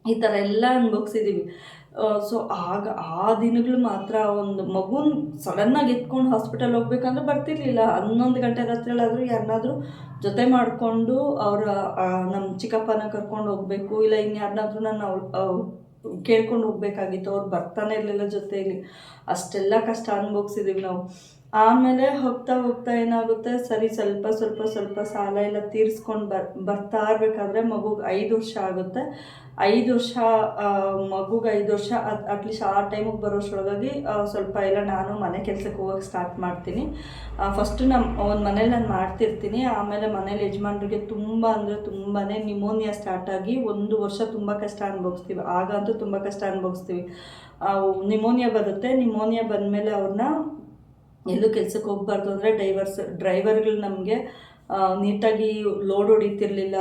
Speaker 1: ಈ ಥರ ಎಲ್ಲ ಅನ್ಭೋಗ್ಸಿದ್ದೀವಿ ಸೊ ಆಗ ಆ ದಿನಗಳು ಮಾತ್ರ ಒಂದು ಮಗುನ ಸಡನ್ನಾಗಿ ಎತ್ಕೊಂಡು ಹಾಸ್ಪಿಟಲ್ ಹೋಗ್ಬೇಕಂದ್ರೆ ಬರ್ತಿರ್ಲಿಲ್ಲ. ಹನ್ನೊಂದು ಗಂಟೆ ರಾತ್ರಿಯಲ್ಲಾದರೂ ಯಾರನ್ನಾದರೂ ಜೊತೆ ಮಾಡಿಕೊಂಡು ಅವರ ನಮ್ಮ ಚಿಕ್ಕಪ್ಪನ ಕರ್ಕೊಂಡು ಹೋಗಬೇಕು. ಇಲ್ಲ ಇನ್ಯಾರನ್ನಾದ್ರೂ ನಾನು ಅವ್ರು ಕೇಳ್ಕೊಂಡು ಹೋಗ್ಬೇಕಾಗಿತ್ತು. ಅವ್ರು ಬರ್ತಾನೆ ಇರಲಿಲ್ಲ ಜೊತೆಯಲ್ಲಿ ಅಷ್ಟೆಲ್ಲ ಕಷ್ಟ ಅನುಭವಿಸಿದ್ದೀವಿ ನಾವು. ಆಮೇಲೆ ಹೋಗ್ತಾ ಹೋಗ್ತಾ ಏನಾಗುತ್ತೆ? ಸರಿ, ಸ್ವಲ್ಪ ಸ್ವಲ್ಪ ಸ್ವಲ್ಪ ಸಾಲ ಎಲ್ಲ ತೀರಿಸ್ಕೊಂಡು ಬರ್, ಬರ್ತಾ ಇರಬೇಕಾದ್ರೆ ಮಗುಗೆ ಐದು ವರ್ಷ ಆಗುತ್ತೆ. ಐದು ವರ್ಷ ಮಗುಗೆ ಐದು ವರ್ಷ, ಅದು ಅಟ್ಲೀಸ್ಟ್ ಆ ಟೈಮಿಗೆ ಬರೋಷ್ಟರೊಳಗಾಗಿ ಸ್ವಲ್ಪ ಎಲ್ಲ ನಾನು ಮನೆ ಕೆಲಸಕ್ಕೆ ಹೋಗೋಕೆ ಸ್ಟಾರ್ಟ್ ಮಾಡ್ತೀನಿ. ಫಸ್ಟು ನಮ್ಮ ಒಂದು ಮನೇಲಿ ನಾನು ಮಾಡ್ತಿರ್ತೀನಿ. ಆಮೇಲೆ ಮನೇಲಿ ಯಜಮಾನ್ರಿಗೆ ತುಂಬ ಅಂದರೆ ತುಂಬಾ ನಿಮೋನಿಯಾ ಸ್ಟಾರ್ಟ್ ಆಗಿ ಒಂದು ವರ್ಷ ತುಂಬ ಕಷ್ಟ ಅನುಭವಿಸ್ತೀವಿ. ಆಗಂತೂ ತುಂಬ ಕಷ್ಟ ಅನುಭವಿಸ್ತೀವಿ. ನಿಮೋನಿಯಾ ಬರುತ್ತೆ. ನಿಮೋನಿಯಾ ಬಂದಮೇಲೆ ಅವ್ರನ್ನ ಎಲ್ಲೂ ಕೆಲ್ಸಕ್ಕೆ ಹೋಗ್ಬಾರ್ದು ಅಂದರೆ ಡೈವರ್ಸ್ ಡ್ರೈವರ್ಗಳು ನಮಗೆ ನೀಟಾಗಿ ಲೋಡ್ ಹೊಡಿತಿರ್ಲಿಲ್ಲ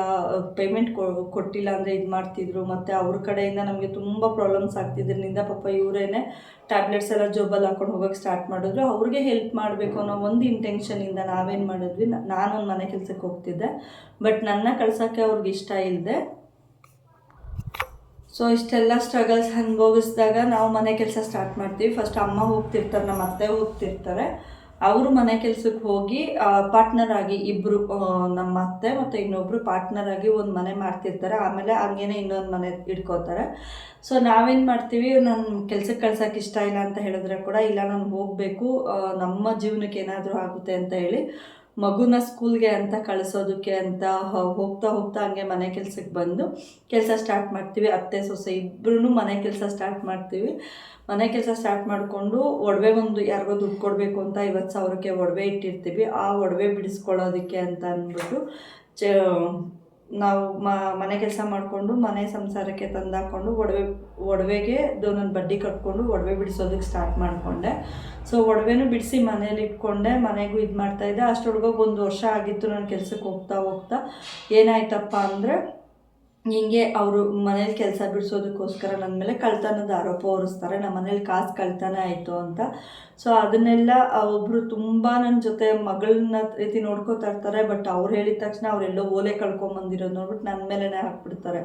Speaker 1: ಪೇಮೆಂಟ್ ಕೊಟ್ಟಿಲ್ಲ ಅಂದರೆ ಇದು ಮಾಡ್ತಿದ್ರು. ಮತ್ತು ಅವ್ರ ಕಡೆಯಿಂದ ನಮಗೆ ತುಂಬ ಪ್ರಾಬ್ಲಮ್ಸ್ ಆಗ್ತಿದ್ರಿಂದ ಪಾಪ ಇವರೇನೆ ಟ್ಯಾಬ್ಲೆಟ್ಸ್ ಎಲ್ಲ ಜೋಬಲ್ಲಿ ಹಾಕೊಂಡು ಹೋಗೋಕೆ ಸ್ಟಾರ್ಟ್ ಮಾಡಿದ್ರು. ಅವ್ರಿಗೆ ಹೆಲ್ಪ್ ಮಾಡಬೇಕು ಅನ್ನೋ ಒಂದು ಇಂಟೆನ್ಷನಿಂದ ನಾವೇನು ಮಾಡಿದ್ವಿ. ನಾನೊಂದು ಮನೆ ಕೆಲಸಕ್ಕೆ ಹೋಗ್ತಿದ್ದೆ. ಬಟ್ ನನ್ನ ಕಳ್ಸೋಕ್ಕೆ ಅವ್ರಿಗೆ ಇಷ್ಟ ಇಲ್ಲದೆ ಸೊ ಇಷ್ಟೆಲ್ಲ ಸ್ಟ್ರಗಲ್ಸ್ ಅನುಭವಿಸಿದಾಗ ನಾವು ಮನೆ ಕೆಲಸ ಸ್ಟಾರ್ಟ್ ಮಾಡ್ತೀವಿ. ಫಸ್ಟ್ ಅಮ್ಮ ಹೋಗ್ತಿರ್ತಾರೆ, ನಮ್ಮ ಅತ್ತೆ ಹೋಗ್ತಿರ್ತಾರೆ. ಅವರು ಮನೆ ಕೆಲಸಕ್ಕೆ ಹೋಗಿ ಪಾರ್ಟ್ನರ್ ಆಗಿ ಇಬ್ಬರು ನಮ್ಮ ಅತ್ತೆ ಮತ್ತು ಇನ್ನೊಬ್ಬರು ಪಾರ್ಟ್ನರ್ ಆಗಿ ಒಂದು ಮನೆ ಮಾಡ್ತಿರ್ತಾರೆ. ಆಮೇಲೆ ಹಂಗೇನೆ ಇನ್ನೊಂದು ಮನೆ ಇಟ್ಕೋತಾರೆ. ಸೊ ನಾವೇನು ಮಾಡ್ತೀವಿ ನನ್ನ ಕೆಲ್ಸಕ್ಕೆ ಕಳ್ಸೋಕೆ ಇಷ್ಟ ಇಲ್ಲ ಅಂತ ಹೇಳಿದ್ರೆ ಕೂಡ, ಇಲ್ಲ, ನಾನು ಹೋಗಬೇಕು ನಮ್ಮ ಜೀವನಕ್ಕೆ ಏನಾದರೂ ಆಗುತ್ತೆ ಅಂತ ಹೇಳಿ ಮಗುನ ಸ್ಕೂಲ್ಗೆ ಅಂತ ಕಳಿಸೋದಕ್ಕೆ ಅಂತ ಹೋಗ್ತಾ ಹೋಗ್ತಾ ಹಂಗೆ ಮನೆ ಕೆಲಸಕ್ಕೆ ಬಂದು ಕೆಲಸ ಸ್ಟಾರ್ಟ್ ಮಾಡ್ತೀವಿ. ಅತ್ತೆ, ಸೊಸೆ ಇಬ್ಬರೂ ಮನೆ ಕೆಲಸ ಸ್ಟಾರ್ಟ್ ಮಾಡ್ತೀವಿ. ಮನೆ ಕೆಲಸ ಸ್ಟಾರ್ಟ್ ಮಾಡಿಕೊಂಡು ಒಡವೆ ಒಂದು ಯಾರಿಗೋ ದುಡ್ಡು ಕೊಡಬೇಕು ಅಂತ ಐವತ್ತು ಸಾವಿರಕ್ಕೆ ಒಡವೆ ಇಟ್ಟಿರ್ತೀವಿ. ಆ ಒಡವೆ ಬಿಡಿಸ್ಕೊಳ್ಳೋದಕ್ಕೆ ಅಂತ ಅಂದ್ಬಿಟ್ಟು ಚ ನಾವು ಮನೆ ಕೆಲಸ ಮಾಡಿಕೊಂಡು, ಮನೆ ಸಂಸಾರಕ್ಕೆ ತಂದಾಕೊಂಡು, ಒಡವೆ, ಒಡವೆಗೆ ನನ್ನ ಬಡ್ಡಿ ಕಟ್ಕೊಂಡು, ಒಡವೆ ಬಿಡಿಸೋದಕ್ಕೆ ಸ್ಟಾರ್ಟ್ ಮಾಡಿಕೊಂಡೆ. ಸೊ ಒಡವೆನೂ ಬಿಡಿಸಿ ಮನೇಲಿ ಇಟ್ಕೊಂಡೆ, ಮನೆಗೂ ಇದು ಮಾಡ್ತಾಯಿದ್ದೆ ಅಷ್ಟೊಳಗೋಗಿ ಒಂದು ವರ್ಷ ಆಗಿತ್ತು ನಾನು ಕೆಲಸಕ್ಕೆ ಹೋಗ್ತಾ ಹೋಗ್ತಾ. ಏನಾಯ್ತಪ್ಪ ಅಂದರೆ ಹಿಂಗೆ ಅವರು ಮನೇಲಿ ಕೆಲಸ ಬಿಡಿಸೋದಕ್ಕೋಸ್ಕರ ನನ್ನ ಮೇಲೆ ಕಳ್ತನದ ಆರೋಪ ಹೊರಿಸ್ತಾರೆ ನಮ್ಮ ಮನೇಲಿ ಕಾಸು ಕಳ್ತನ ಆಯಿತು ಅಂತ. ಸೊ ಅದನ್ನೆಲ್ಲ ಒಬ್ಬರು ತುಂಬ ನನ್ನ ಜೊತೆ ಮಗಳನ್ನ ರೀತಿ ನೋಡ್ಕೋತಾ ಇರ್ತಾರೆ ಬಟ್ ಅವ್ರು ಹೇಳಿದ ತಕ್ಷಣ ಅವರೆಲ್ಲೋ ಓಲೆ ಕಳ್ಕೊಂಬಂದಿರೋದು ನೋಡ್ಬಿಟ್ಟು ನನ್ನ ಮೇಲೇ ಹಾಕ್ಬಿಡ್ತಾರೆ.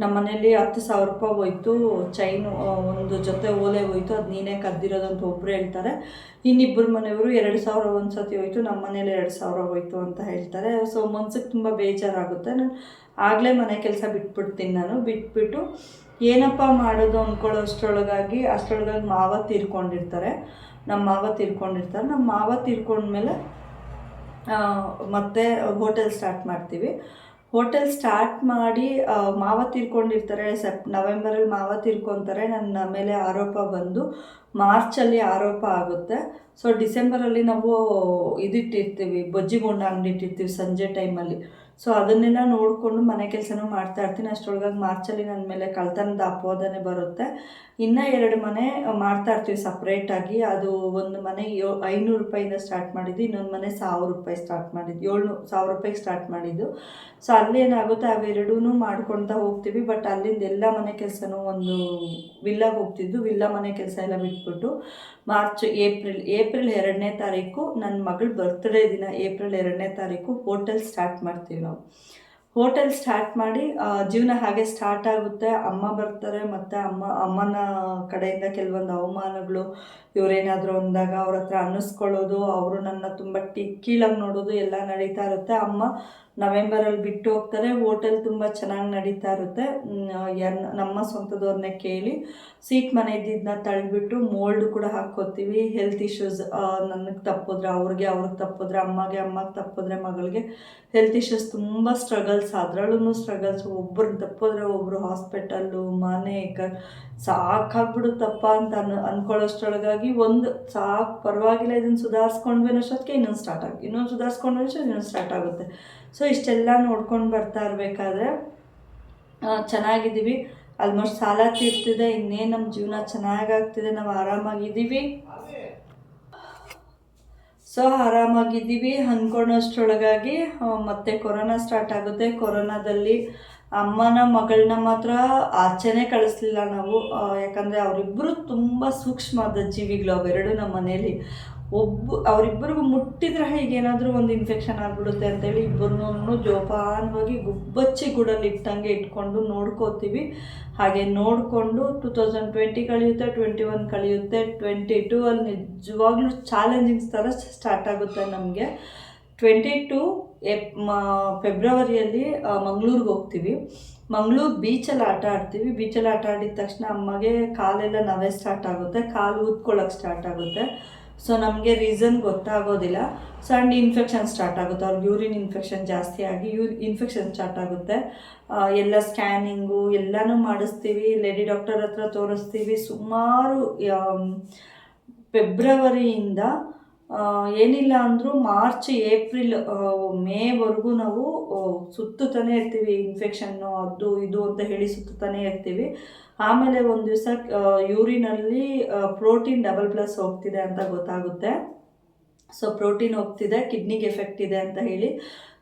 Speaker 1: ನಮ್ಮ ಮನೇಲಿ ಹತ್ತು ಸಾವಿರ ರೂಪಾಯಿ ಹೋಯ್ತು ಚೈನು ಒಂದು ಜೊತೆ ಓಲೆ ಹೋಯ್ತು, ಅದು ನೀನೇ ಕದ್ದಿರೋದು ಅಂತ ಒಬ್ಬರು ಹೇಳ್ತಾರೆ. ಇನ್ನಿಬ್ಬರು ಮನೆಯವರು ಎರಡು ಸಾವಿರ ಒಂದು ಸತಿ ಹೋಯ್ತು ನಮ್ಮ ಮನೇಲಿ ಎರಡು ಸಾವಿರ ಹೋಯ್ತು ಅಂತ ಹೇಳ್ತಾರೆ. ಸೊ ಮನ್ಸಿಗೆ ತುಂಬ ಬೇಜಾರಾಗುತ್ತೆ. ನಾನು ಆಗಲೇ ಮನೆ ಕೆಲಸ ಬಿಟ್ಬಿಡ್ತೀನಿ ನಾನು. ಬಿಟ್ಬಿಟ್ಟು ಏನಪ್ಪ ಮಾಡೋದು ಅಂದ್ಕೊಳ್ಳೋ ಅಷ್ಟರೊಳಗಾಗಿ ಅಷ್ಟರೊಳಗಾಗಿ ಮಾವ ತೀರ್ಕೊಂಡಿರ್ತಾರೆ. ನಮ್ಮ ಮಾವ ತೀರ್ಕೊಂಡಿರ್ತಾರೆ. ನಮ್ಮ ಮಾವ ತೀರ್ಕೊಂಡ್ಮೇಲೆ ಮತ್ತೆ ಹೋಟೆಲ್ ಸ್ಟಾರ್ಟ್ ಮಾಡ್ತೀವಿ. ಹೋಟೆಲ್ ಸ್ಟಾರ್ಟ್ ಮಾಡಿ ಮಾವ ತೀರ್ಕೊಂಡಿರ್ತಾರೆ. ಸೆಪ್, ನವೆಂಬರಲ್ಲಿ ಮಾವ ತೀರ್ಕೊತಾರೆ. ನನ್ನ ಮೇಲೆ ಆರೋಪ ಬಂದು ಮಾರ್ಚಲ್ಲಿ ಆರೋಪ ಆಗುತ್ತೆ. ಸೊ, ಡಿಸೆಂಬರಲ್ಲಿ ನಾವು ಇದಿಟ್ಟಿರ್ತೀವಿ ಬಜ್ಜಿ ಗುಂಡ ಅಂಗಡಿ ಇಟ್ಟಿರ್ತೀವಿ ಸಂಜೆ ಟೈಮಲ್ಲಿ. ಸೊ ಅದನ್ನೆಲ್ಲ ನೋಡಿಕೊಂಡು ಮನೆ ಕೆಲಸನೂ ಮಾಡ್ತಾ ಇರ್ತೀನಿ. ಅಷ್ಟರೊಳಗಾಗಿ ಮಾರ್ಚಲ್ಲಿ ನನ್ನ ಮೇಲೆ ಕಳ್ತನದ ಅಪವಾದನೆ ಬರುತ್ತೆ. ಇನ್ನು ಎರಡು ಮನೆ ಮಾಡ್ತಾ ಇರ್ತೀವಿ ಸಪ್ರೇಟಾಗಿ ಅದು ಒಂದು ಮನೆ ಯೋ, ಐನೂರು ರೂಪಾಯಿಂದ ಸ್ಟಾರ್ಟ್ ಮಾಡಿದ್ದು, ಇನ್ನೊಂದು ಮನೆ ಸಾವಿರ ರೂಪಾಯಿ ಸ್ಟಾರ್ಟ್ ಮಾಡಿದ್ದು, ಏಳ್ನೂ, ಸಾವಿರ ರೂಪಾಯಿಗೆ ಸ್ಟಾರ್ಟ್ ಮಾಡಿದ್ದು. ಸೊ ಅಲ್ಲಿ ಏನಾಗುತ್ತೆ ಅವೆರಡೂ ಮಾಡ್ಕೊಳ್ತಾ ಹೋಗ್ತೀವಿ. ಬಟ್ ಅಲ್ಲಿಂದ ಎಲ್ಲ ಮನೆ ಕೆಲಸನೂ ಒಂದು ವಿಲ್ಲಾಗೆ ಹೋಗ್ತಿದ್ದು. ವಿಲ್ಲಾ ಮನೆ ಕೆಲಸ ಎಲ್ಲ ಬಿಟ್ಬಿಟ್ಟು ಮಾರ್ಚ್, ಏಪ್ರಿಲ್ ಏಪ್ರಿಲ್ ಎರಡನೇ ತಾರೀಕು ನನ್ನ ಮಗಳ ಬರ್ತ್ಡೇ ದಿನ. ಏಪ್ರಿಲ್ ಎರಡನೇ ತಾರೀಕು ಹೋಟೆಲ್ ಸ್ಟಾರ್ಟ್ ಮಾಡ್ತೀವಿ ನಾವು. ಹೋಟೆಲ್ ಸ್ಟಾರ್ಟ್ ಮಾಡಿ ಜೀವನ ಹಾಗೆ ಸ್ಟಾರ್ಟ್ ಆಗುತ್ತೆ. ಅಮ್ಮ ಬರ್ತಾರೆ, ಮತ್ತು ಅಮ್ಮ, ಅಮ್ಮನ ಕಡೆಯಿಂದ ಕೆಲವೊಂದು ಅವಮಾನಗಳು, ಇವರೇನಾದರೂ ಅಂದಾಗ ಅವ್ರ ಹತ್ರ ಅನ್ನಿಸ್ಕೊಳ್ಳೋದು, ಅವರು ನನ್ನ ತುಂಬ ಟಿ, ಕೀಳಾಗಿ ನೋಡೋದು ಎಲ್ಲ ನಡೀತಾ ಇರುತ್ತೆ. ಅಮ್ಮ ನವೆಂಬರಲ್ಲಿ ಬಿಟ್ಟು ಹೋಗ್ತಾರೆ. ಹೋಟೆಲ್ ತುಂಬ ಚೆನ್ನಾಗಿ ನಡೀತಾ ಇರುತ್ತೆ. ಯಾರ್ ನಮ್ಮ ಸ್ವಂತದವ್ರನ್ನೇ ಕೇಳಿ ಸೀಟ್ ಮನೆ ಇದ್ದಿದ್ದನ್ನ ತಳ್ಳಿಬಿಟ್ಟು ಮೋಲ್ಡ್ ಕೂಡ ಹಾಕ್ಕೋತೀವಿ. ಹೆಲ್ತ್ ಇಶ್ಯೂಸ್ ನನಗೆ ತಪ್ಪಿದ್ರೆ, ಅವ್ರಿಗೆ ಅವ್ರಿಗೆ ತಪ್ಪಿದ್ರೆ, ಅಮ್ಮಗೆ ಅಮ್ಮಗೆ ತಪ್ಪಿದ್ರೆ, ಮಗಳಿಗೆ ಹೆಲ್ತ್ ಇಶ್ಯೂಸ್ ತುಂಬ ಸ್ಟ್ರಗಲ್ಸ್ ಅದರಲ್ಲೂ ಸ್ಟ್ರಗಲ್ಸ್ ಒಬ್ಬರು ತಪ್ಪಿದ್ರೆ ಒಬ್ಬರು ಹಾಸ್ಪಿಟಲ್ಲು ಮನೆ ಕ ಸಾಕಾಗ್ಬಿಡುತ್ತಪ್ಪ ಅಂತ ಅನ್ ಅಂದ್ಕೊಳ್ಳೋಷ್ಟ್ರೊಳಗಾಗಿ ಒಂದು ಸಾಕು ಪರವಾಗಿಲ್ಲ. ಇದನ್ನು ಸುಧಾರಿಸ್ಕೊಂಡ್ವಿ ಅನ್ನೋಷ್ಟೊತ್ತಿಗೆ ಇನ್ನೊಂದು ಸ್ಟಾರ್ಟ್ ಆಗುತ್ತೆ ಇನ್ನೊಂದು ಸುಧಾರಿಸ್ಕೊಂಡ್ವಿ ಅನ್ನೋಷ್ಟು ಇನ್ನೊಂದು ಸ್ಟಾರ್ಟ್ ಆಗುತ್ತೆ. ಸೊ ಇಷ್ಟೆಲ್ಲ ನೋಡ್ಕೊಂಡು ಬರ್ತಾ ಇರಬೇಕಾದ್ರೆ ಚೆನ್ನಾಗಿದ್ದೀವಿ. ಆಲ್ಮೋಸ್ಟ್ ಸಾಲ ತೀರ್ತಿದೆ ಇನ್ನೇನು ನಮ್ಮ ಜೀವನ ಚೆನ್ನಾಗಾಗ್ತಿದೆ ನಾವು ಆರಾಮಾಗಿದ್ದೀವಿ. ಸೊ ಆರಾಮಾಗಿದ್ದೀವಿ. ಅಂದ್ಕೊಳ್ಳೋಷ್ಟ್ರೊಳಗಾಗಿ ಆ, ಮತ್ತೆ ಕೊರೋನಾ ಸ್ಟಾರ್ಟ್ ಆಗುತ್ತೆ. ಕೊರೋನಾದಲ್ಲಿ ಅಮ್ಮನ ಮಗಳನ್ನ ಮಾತ್ರ ಆಚೆನೇ ಕಳಿಸ್ಲಿಲ್ಲ ನಾವು. ಯಾಕಂದರೆ ಅವರಿಬ್ಬರು ತುಂಬ ಸೂಕ್ಷ್ಮವಾದ ಜೀವಿಗಳು ಅವೆರಡು ನಮ್ಮ ಮನೇಲಿ ಒಬ್ಬ, ಅವರಿಬ್ಬರಿಗೂ ಮುಟ್ಟಿದ್ರೆ ಹೇಗೇನಾದರೂ ಒಂದು ಇನ್ಫೆಕ್ಷನ್ ಆಗಿಬಿಡುತ್ತೆ ಅಂತೇಳಿ ಇಬ್ಬರನ್ನೂ ಜೋಪಾನವಾಗಿ ಗುಬ್ಬಚ್ಚಿ ಗೂಡಲ್ಲಿ ಇಟ್ಟಂಗೆ ಇಟ್ಕೊಂಡು ನೋಡ್ಕೋತೀವಿ. ಹಾಗೆ ನೋಡಿಕೊಂಡು ಟೂ ತೌಸಂಡ್ ಟ್ವೆಂಟಿ ಕಳೆಯುತ್ತೆ ಟ್ವೆಂಟಿ ಒನ್ ಕಳೆಯುತ್ತೆ ಟ್ವೆಂಟಿ ಟೂ ಅಲ್ಲಿ ನಿಜವಾಗ್ಲೂ ಚಾಲೆಂಜಿಂಗ್ಸ್ ಥರ ಸ್ಟಾರ್ಟ್ ಆಗುತ್ತೆ ನಮಗೆ. ಟ್ವೆಂಟಿ ಟೂ ಎಪ್ ಫೆಬ್ರವರಿಯಲ್ಲಿ ಮಂಗ್ಳೂರಿಗೆ ಹೋಗ್ತೀವಿ. ಮಂಗ್ಳೂರು ಬೀಚಲ್ಲಿ ಆಟ ಆಡ್ತೀವಿ. ಬೀಚಲ್ಲಿ ಆಟ ಆಡಿದ ತಕ್ಷಣ ಅಮ್ಮಗೆ ಕಾಲೆಲ್ಲ ನವೆ ಸ್ಟಾರ್ಟ್ ಆಗುತ್ತೆ. ಕಾಲು ಊದ್ಕೊಳ್ಳೋಕೆ ಸ್ಟಾರ್ಟ್ ಆಗುತ್ತೆ. ಸೊ ನಮಗೆ ರೀಸನ್ ಗೊತ್ತಾಗೋದಿಲ್ಲ. ಸಣ್ಣ ಇನ್ಫೆಕ್ಷನ್ ಸ್ಟಾರ್ಟ್ ಆಗುತ್ತೆ. ಅವ್ರಿಗೆ ಯೂರಿನ್ ಇನ್ಫೆಕ್ಷನ್ ಜಾಸ್ತಿ ಆಗಿ ಯೂ ಇನ್ಫೆಕ್ಷನ್ ಸ್ಟಾರ್ಟ್ ಆಗುತ್ತೆ. ಎಲ್ಲ ಸ್ಕ್ಯಾನಿಂಗು ಎಲ್ಲನೂ ಮಾಡಿಸ್ತೀವಿ. ಲೇಡಿ ಡಾಕ್ಟರ್ ಹತ್ರ ತೋರಿಸ್ತೀವಿ. ಸುಮಾರು ಫೆಬ್ರವರಿಯಿಂದ ಏನಿಲ್ಲ ಅಂದರೂ ಮಾರ್ಚ್, ಏಪ್ರಿಲ್ ಮೇವರೆಗೂ ನಾವು ಸುತ್ತುತ್ತಾನೆ ಇರ್ತೀವಿ ಇನ್ಫೆಕ್ಷನ್ನು ಅದು ಇದು ಅಂತ ಹೇಳಿ ಸುತ್ತುತ್ತಾನೆ ಇರ್ತೀವಿ. ಆಮೇಲೆ ಒಂದು ದಿವಸ ಯೂರಿನಲ್ಲಿ ಪ್ರೋಟೀನ್ ಡಬಲ್ ಪ್ಲಸ್ ಹೋಗ್ತಿದೆ ಅಂತ ಗೊತ್ತಾಗುತ್ತೆ. ಸೊ ಪ್ರೋಟೀನ್ ಹೋಗ್ತಿದೆ ಕಿಡ್ನಿಗೆ ಎಫೆಕ್ಟ್ ಇದೆ ಅಂತ ಹೇಳಿ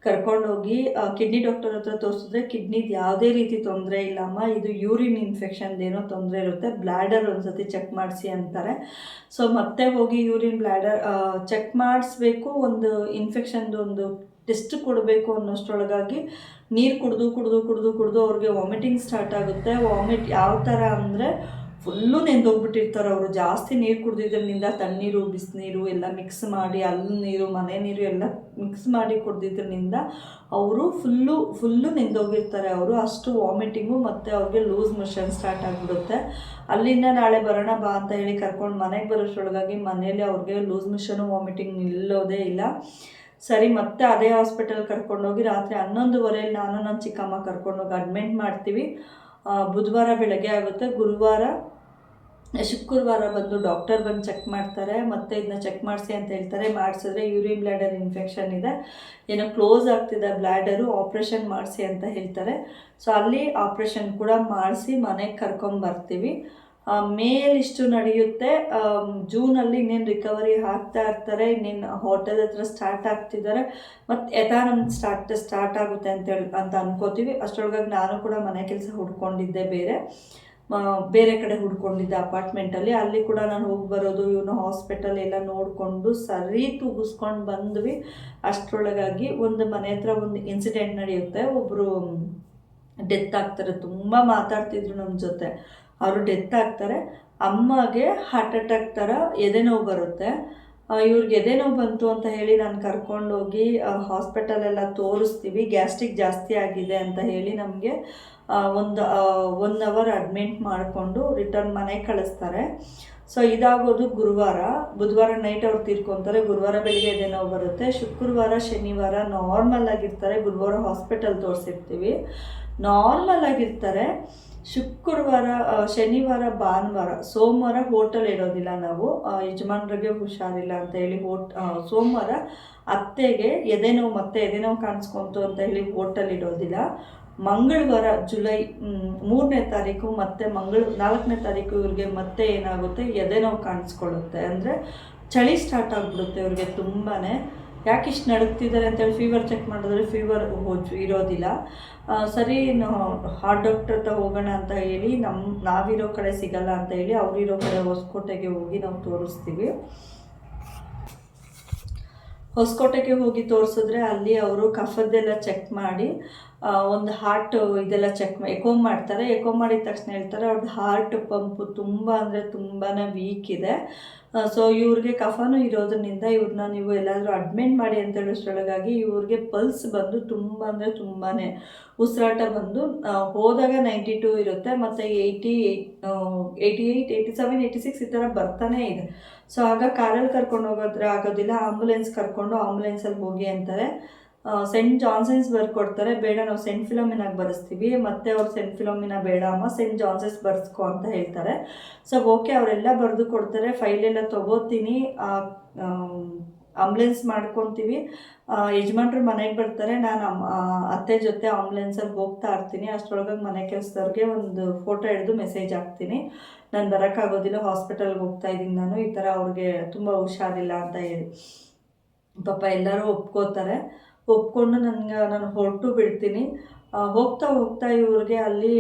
Speaker 1: ಕರ್ಕೊಂಡೋಗಿ ಕಿಡ್ನಿ ಡಾಕ್ಟರ್ ಹತ್ರ ತೋರಿಸಿದ್ರೆ ಕಿಡ್ನಿದು ಯಾವುದೇ ರೀತಿ ತೊಂದರೆ ಇಲ್ಲಮ್ಮ, ಇದು ಯೂರಿನ್ ಇನ್ಫೆಕ್ಷನ್ದೇನೋ ತೊಂದರೆ ಇರುತ್ತೆ ಬ್ಲ್ಯಾಡರ್ ಒಂದ್ಸತಿ ಚೆಕ್ ಮಾಡಿಸಿ ಅಂತಾರೆ. ಸೊ ಮತ್ತೆ ಹೋಗಿ ಯೂರಿನ್ ಬ್ಲ್ಯಾಡರ್ ಚೆಕ್ ಮಾಡಿಸ್ಬೇಕು, ಒಂದು ಇನ್ಫೆಕ್ಷನ್ದು ಒಂದು ಟೆಸ್ಟ್ ಕೊಡಬೇಕು ಅನ್ನೋಷ್ಟರೊಳಗಾಗಿ ನೀರು ಕುಡಿದು ಕುಡಿದು ಕುಡಿದು ಕುಡಿದು ಅವ್ರಿಗೆ ವಾಮಿಟಿಂಗ್ ಸ್ಟಾರ್ಟ್ ಆಗುತ್ತೆ. ವಾಮಿಟ್ ಯಾವ ಥರ ಅಂದರೆ ಫುಲ್ಲು ನೆಂದೋಗ್ಬಿಟ್ಟಿರ್ತಾರೆ ಅವರು. ಜಾಸ್ತಿ ನೀರು ಕುಡ್ದಿದ್ರಿಂದ ತಣ್ಣೀರು, ಬಿಸಿನೀರು ಎಲ್ಲ ಮಿಕ್ಸ್ ಮಾಡಿ, ಅಲ್ಲಿ ನೀರು, ಮನೆ ನೀರು ಎಲ್ಲ ಮಿಕ್ಸ್ ಮಾಡಿ ಕುಡ್ದಿದ್ರಿಂದ ಅವರು ಫುಲ್ಲು ಫುಲ್ಲು ನೆಂದೋಗಿರ್ತಾರೆ ಅವರು. ಅಷ್ಟು ವಾಮಿಟಿಂಗು ಮತ್ತು ಅವ್ರಿಗೆ ಲೂಸ್ ಮೋಷನ್ ಸ್ಟಾರ್ಟ್ ಆಗಿಬಿಡುತ್ತೆ. ಅಲ್ಲಿಂದ ನಾಳೆ ಬರೋಣ ಬಾ ಅಂತ ಹೇಳಿ ಕರ್ಕೊಂಡು ಮನೆಗೆ ಬರೋಷ್ಟರೊಳಗಾಗಿ ಮನೇಲಿ ಅವ್ರಿಗೆ ಲೂಸ್ ಮೋಷನು ವಾಮಿಟಿಂಗ್ ನಿಲ್ಲೋದೇ ಇಲ್ಲ. ಸರಿ, ಮತ್ತೆ ಅದೇ ಹಾಸ್ಪಿಟಲ್ ಕರ್ಕೊಂಡೋಗಿ ರಾತ್ರಿ ಹನ್ನೊಂದುವರೆಯಲ್ಲಿ ನಾನು ನನ್ನ ಚಿಕ್ಕಮ್ಮ ಕರ್ಕೊಂಡೋಗಿ ಅಡ್ಮಿಂಟ್ ಮಾಡ್ತೀವಿ. ಬುಧವಾರ ಬೆಳಗ್ಗೆ ಆಗುತ್ತೆ. ಗುರುವಾರ ಶುಕ್ರವಾರ ಬಂದು ಡಾಕ್ಟರ್ ಬಂದು ಚೆಕ್ ಮಾಡ್ತಾರೆ, ಮತ್ತೆ ಇದನ್ನ ಚೆಕ್ ಮಾಡಿಸಿ ಅಂತ ಹೇಳ್ತಾರೆ. ಮಾಡಿಸಿದ್ರೆ ಯೂರಿನ್ ಬ್ಲ್ಯಾಡರ್ ಇನ್ಫೆಕ್ಷನ್ ಇದೆ. ಏನೋ ಕ್ಲೋಸ್ ಆಗ್ತಿದೆ ಬ್ಲ್ಯಾಡರು ಆಪ್ರೇಷನ್ ಮಾಡಿಸಿ ಅಂತ ಹೇಳ್ತಾರೆ. ಸೊ ಅಲ್ಲಿ ಆಪ್ರೇಷನ್ ಕೂಡ ಮಾಡಿಸಿ ಮನೆಗೆ ಕರ್ಕೊಂಬರ್ತೀವಿ ಮೇಲಿಷ್ಟು ನಡೆಯುತ್ತೆ. ಜೂನಲ್ಲಿ ಇನ್ನೇನು ರಿಕವರಿ ಆಗ್ತಾ ಇರ್ತಾರೆ, ಇನ್ನೇನು ಹೋಟೆಲ್ ಹತ್ರ ಸ್ಟಾರ್ಟ್ ಆಗ್ತಿದ್ದಾರೆ. ಮತ್ತು ಯಥಾ ನಮ್ಮ ಸ್ಟಾರ್ಟ್ ಸ್ಟಾರ್ಟ್ ಆಗುತ್ತೆ ಅಂತ ಹೇಳಿ, ಅಂತ ಅನ್ಕೋತೀವಿ. ಅಷ್ಟರೊಳಗಾಗಿ ನಾನು ಕೂಡ ಮನೆ ಕೆಲಸ ಹುಡ್ಕೊಂಡಿದ್ದೆ ಬೇರೆ. ಬೇರೆ ಕಡೆ ಹುಡ್ಕೊಂಡಿದ್ದೆ ಅಪಾರ್ಟ್ಮೆಂಟಲ್ಲಿ ಅಲ್ಲಿ. ಕೂಡ ನಾನು ಹೋಗಿ ಬರೋದು, ಇವನು ಹಾಸ್ಪಿಟಲ್ ಎಲ್ಲ ನೋಡಿಕೊಂಡು ಸರಿ ತೂಗಿಸ್ಕೊಂಡು ಬಂದ್ವಿ. ಅಷ್ಟರೊಳಗಾಗಿ ಒಂದು ಮನೆ ಹತ್ರ ಒಂದು ಇನ್ಸಿಡೆಂಟ್ ನಡೆಯುತ್ತೆ. ಒಬ್ಬರು ಡೆತ್ ಆಗ್ತಾರೆ. ತುಂಬ ಮಾತಾಡ್ತಿದ್ರು ನಮ್ಮ ಜೊತೆ. ಅವರು ಡೆತ್ ಆಗ್ತಾರೆ. ಅಮ್ಮಗೆ ಹಾರ್ಟ್ ಅಟ್ಯಾಕ್ ಥರ ಎದೆ ನೋವು ಬರುತ್ತೆ. ಇವ್ರಿಗೆ ಎದೆ ನೋವು ಬಂತು ಅಂತ ಹೇಳಿ ನಾನು ಕರ್ಕೊಂಡೋಗಿ ಹಾಸ್ಪಿಟಲೆಲ್ಲ ತೋರಿಸ್ತೀವಿ. ಗ್ಯಾಸ್ಟ್ರಿಕ್ ಜಾಸ್ತಿ ಆಗಿದೆ ಅಂತ ಹೇಳಿ ನಮಗೆ ಒಂದು ಒನ್ ಅವರ್ ಅಡ್ಮಿಂಟ್ ಮಾಡಿಕೊಂಡು ರಿಟರ್ನ್ ಮನೆಗೆ ಕಳಿಸ್ತಾರೆ. ಸೊ ಇದಾಗೋದು ಗುರುವಾರ. ಬುಧವಾರ ನೈಟ್ ಅವ್ರು ತೀರ್ಕೊತಾರೆ. ಗುರುವಾರ ಬೆಳಿಗ್ಗೆ ಎದೆ ಬರುತ್ತೆ. ಶುಕ್ರವಾರ, ಶನಿವಾರ ನಾರ್ಮಲ್ ಆಗಿರ್ತಾರೆ. ಗುರುವಾರ ಹಾಸ್ಪಿಟಲ್ ತೋರಿಸಿರ್ತೀವಿ. ನಾರ್ಮಲ್ ಆಗಿರ್ತಾರೆ. ಶುಕ್ರವಾರ ಶನಿವಾರ, ಭಾನುವಾರ, ಸೋಮವಾರ ಹೋಟೆಲ್ ಇಡೋದಿಲ್ಲ ನಾವು. ಯಜಮಾನ್ರಿಗೆ ಹುಷಾರಿಲ್ಲ ಅಂತ ಹೇಳಿ ಹೋಟ್ ಸೋಮವಾರ ಅತ್ತೆಗೆ ಎದೆ ನೋವು ಮತ್ತೆ ಎದೆ ನೋವು ಕಾಣಿಸ್ಕೊಂತು ಅಂತ ಹೇಳಿ ಹೋಟೆಲ್ ಇಡೋದಿಲ್ಲ ಮಂಗಳವಾರ ಜುಲೈ ಮೂರನೇ ತಾರೀಕು ಮತ್ತೆ ಮಂಗಳ, ನಾಲ್ಕನೇ ತಾರೀಕು ಇವ್ರಿಗೆ ಮತ್ತೆ ಏನಾಗುತ್ತೆ? ಎದೆ ನೋವು ಕಾಣಿಸ್ಕೊಳ್ಳುತ್ತೆ. ಅಂದರೆ ಚಳಿ ಸ್ಟಾರ್ಟ್ ಆಗಿಬಿಡುತ್ತೆ ಇವ್ರಿಗೆ ತುಂಬಾ ಯಾಕೆ ಇಷ್ಟು ನಡುಗ್ತಿದ್ದಾರೆ ಅಂತೇಳಿ ಫೀವರ್ ಚೆಕ್ ಮಾಡಿದ್ರೆ ಫೀವರ್ ಇರೋದಿಲ್ಲ. ಸರಿ ಹಾರ್ಟ್ ಡಾಕ್ಟರ್ ಹತ್ರ ಹೋಗೋಣ ಅಂತ ಹೇಳಿ ನಮ್ಮ ನಾವಿರೋ ಕಡೆ ಸಿಗಲ್ಲ ಅಂತ ಹೇಳಿ ಅವರಿರೋ ಕಡೆ ಹೊಸಕೋಟೆಗೆ ಹೋಗಿ ನಾವು ತೋರಿಸ್ತೀವಿ. ಹೊಸಕೋಟೆಗೆ ಹೋಗಿ ತೋರಿಸಿದ್ರೆ ಅಲ್ಲಿ ಅವರು ಕಫದ್ದೆಲ್ಲ ಚೆಕ್ ಮಾಡಿ ಒಂದು ಹಾರ್ಟ್ ಇದೆಲ್ಲ ಚೆಕ್ ಎಕೋ ಮಾಡ್ತಾರೆ. ಎಕೋ ಮಾಡಿದ ತಕ್ಷಣ ಹೇಳ್ತಾರೆ ಅವ್ರದ್ದು ಹಾರ್ಟ್ ಪಂಪು ತುಂಬ ಅಂದರೆ ತುಂಬಾ ವೀಕ್ ಇದೆ. ಸೊ ಇವ್ರಿಗೆ ಕಫಾನು ಇರೋದ್ರಿಂದ ಇವ್ರನ್ನ ನೀವು ಎಲ್ಲಾದರೂ ಅಡ್ಮಿಟ್ ಮಾಡಿ ಅಂತ ಹೇಳೋಷ್ಟರೊಳಗಾಗಿ ಇವ್ರಿಗೆ ಪಲ್ಸ್ ಬಂದು ತುಂಬ ಅಂದರೆ ತುಂಬಾ ಉಸಿರಾಟ ಬಂದು ಹೋದಾಗ ನೈಂಟಿ ಟೂ ಇರುತ್ತೆ. ಮತ್ತು eighty eighty eight eighty seven eighty six ಈ ಥರ ಬರ್ತಾನೇ ಇದೆ. ಸೊ ಆಗ ಕಾರಲ್ಲಿ ಕರ್ಕೊಂಡು ಹೋಗೋದ್ರೆ ಆಗೋದಿಲ್ಲ ಆಂಬುಲೆನ್ಸ್ ಕರ್ಕೊಂಡು ಆಂಬುಲೆನ್ಸಲ್ಲಿ ಹೋಗಿ ಅಂತಾರೆ. ಸೆಂಟ್ ಜಾನ್ಸನ್ಸ್ ಬರ್ಕೊಡ್ತಾರೆ ಬೇಡ, ನಾವು ಸೆಂಟ್ ಫಿಲೋಮಿನಾಗಿ ಬರೆಸ್ತೀವಿ. ಮತ್ತೆ ಅವ್ರು ಸೆಂಟ್ ಫಿಲೋಮಿನಾ ಬೇಡ ಅಮ್ಮ ಸೆಂಟ್ ಜಾನ್ಸನ್ಸ್ ಬರ್ಸ್ಕೊ ಅಂತ ಹೇಳ್ತಾರೆ. ಸೊ ಓಕೆ ಅವರೆಲ್ಲ ಬರೆದು ಕೊಡ್ತಾರೆ. ಫೈಲೆಲ್ಲ ತೊಗೋತೀನಿ. ಆಂಬುಲೆನ್ಸ್ ಮಾಡ್ಕೊತೀವಿ. ಯಜಮಾನ್ರು ಮನೆಗೆ ಬರ್ತಾರೆ. ನಾನು ಅತ್ತೆ ಜೊತೆ ಆಂಬುಲೆನ್ಸಲ್ಲಿ ಹೋಗ್ತಾ ಇರ್ತೀನಿ. ಅಷ್ಟರೊಳಗೆ ಮನೆ ಕೆಲಸದವ್ರಿಗೆ ಒಂದು ಫೋಟೋ ಹಿಡಿದು ಮೆಸೇಜ್ ಹಾಕ್ತೀನಿ. ನಾನು ಬರೋಕ್ಕಾಗೋದಿಲ್ಲ ಹಾಸ್ಪಿಟಲ್ಗೆ ಹೋಗ್ತಾ ಇದ್ದೀನಿ ನಾನು. ಈ ಥರ ಅವ್ರಿಗೆ ತುಂಬ ಹುಷಾರಿಲ್ಲ ಅಂತ ಹೇಳಿ. ಪಾಪ ಎಲ್ಲರೂ ಒಪ್ಕೋತಾರೆ. ಒಪ್ಕೊಂಡು ನನಗೆ, ನಾನು ಹೊರಟು ಬಿಡ್ತೀನಿ. ಹೋಗ್ತಾ ಹೋಗ್ತಾ ಇವ್ರಿಗೆ ಅಲ್ಲಿ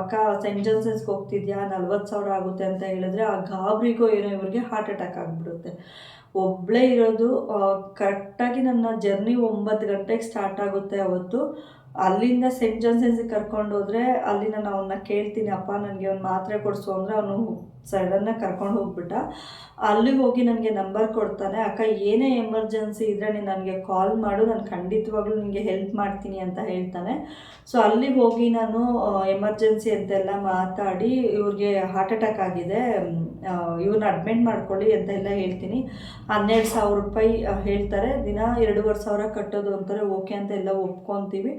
Speaker 1: ಅಕ್ಕ ಸೆಂಟ್ ಜಾನ್ಸನ್ಸ್ಗೆ ಹೋಗ್ತಿದ್ಯಾ? ನಲ್ವತ್ತು ಸಾವಿರ ಆಗುತ್ತೆ ಅಂತ ಹೇಳಿದ್ರೆ ಆ ಗಾಬರಿಗೂ ಏನೋ ಇವ್ರಿಗೆ ಹಾರ್ಟ್ ಅಟ್ಯಾಕ್ ಆಗಿಬಿಡುತ್ತೆ. ಒಬ್ಬಳೇ ಇರೋದು ಕರೆಕ್ಟಾಗಿ ನನ್ನ ಜರ್ನಿ ಒಂಬತ್ತು ಗಂಟೆಗೆ ಸ್ಟಾರ್ಟ್ ಆಗುತ್ತೆ ಅವತ್ತು. ಅಲ್ಲಿಂದ ಸೆಂಟ್ ಜಾನ್ಸನ್ಸಿಗೆ ಕರ್ಕೊಂಡು ಹೋದ್ರೆ ಅಲ್ಲಿ ನಾನು ಅವನ್ನ ಕೇಳ್ತೀನಿ, ಅಪ್ಪ, ನನಗೆ ಒಂದು ಮಾತ್ರೆ ಕೊಡಿಸು ಅಂದರೆ ಅವನು ಸಡನ್ನಾಗಿ ಕರ್ಕೊಂಡು ಹೋಗ್ಬಿಟ್ಟ. ಅಲ್ಲಿಗೆ ಹೋಗಿ ನನಗೆ ನಂಬರ್ ಕೊಡ್ತಾನೆ, ಅಕ್ಕ, ಏನೇ ಎಮರ್ಜೆನ್ಸಿ ಇದ್ದರೆ ನೀನು ನನಗೆ ಕಾಲ್ ಮಾಡು, ನಾನು ಖಂಡಿತವಾಗ್ಲೂ ನಿನಗೆ ಹೆಲ್ಪ್ ಮಾಡ್ತೀನಿ ಅಂತ ಹೇಳ್ತಾನೆ. ಸೊ ಅಲ್ಲಿಗೆ ಹೋಗಿ ನಾನು ಎಮರ್ಜೆನ್ಸಿ ಅಂತೆಲ್ಲ ಮಾತಾಡಿ ಇವ್ರಿಗೆ ಹಾರ್ಟ್ ಅಟ್ಯಾಕ್ ಆಗಿದೆ ಇವ್ರನ್ನ ಅಡ್ಮಿಟ್ ಮಾಡ್ಕೊಳ್ಳಿ ಅಂತ ಎಲ್ಲ ಹೇಳ್ತೀನಿ. ಹನ್ನೆರಡು ಸಾವಿರ ರೂಪಾಯಿ ಹೇಳ್ತಾರೆ. ದಿನ ಎರಡೂವರೆ ಸಾವಿರ ಕಟ್ಟೋದು ಅಂತಾರೆ. ಓಕೆ ಅಂತ ಎಲ್ಲ ಒಪ್ಕೊತೀವಿ.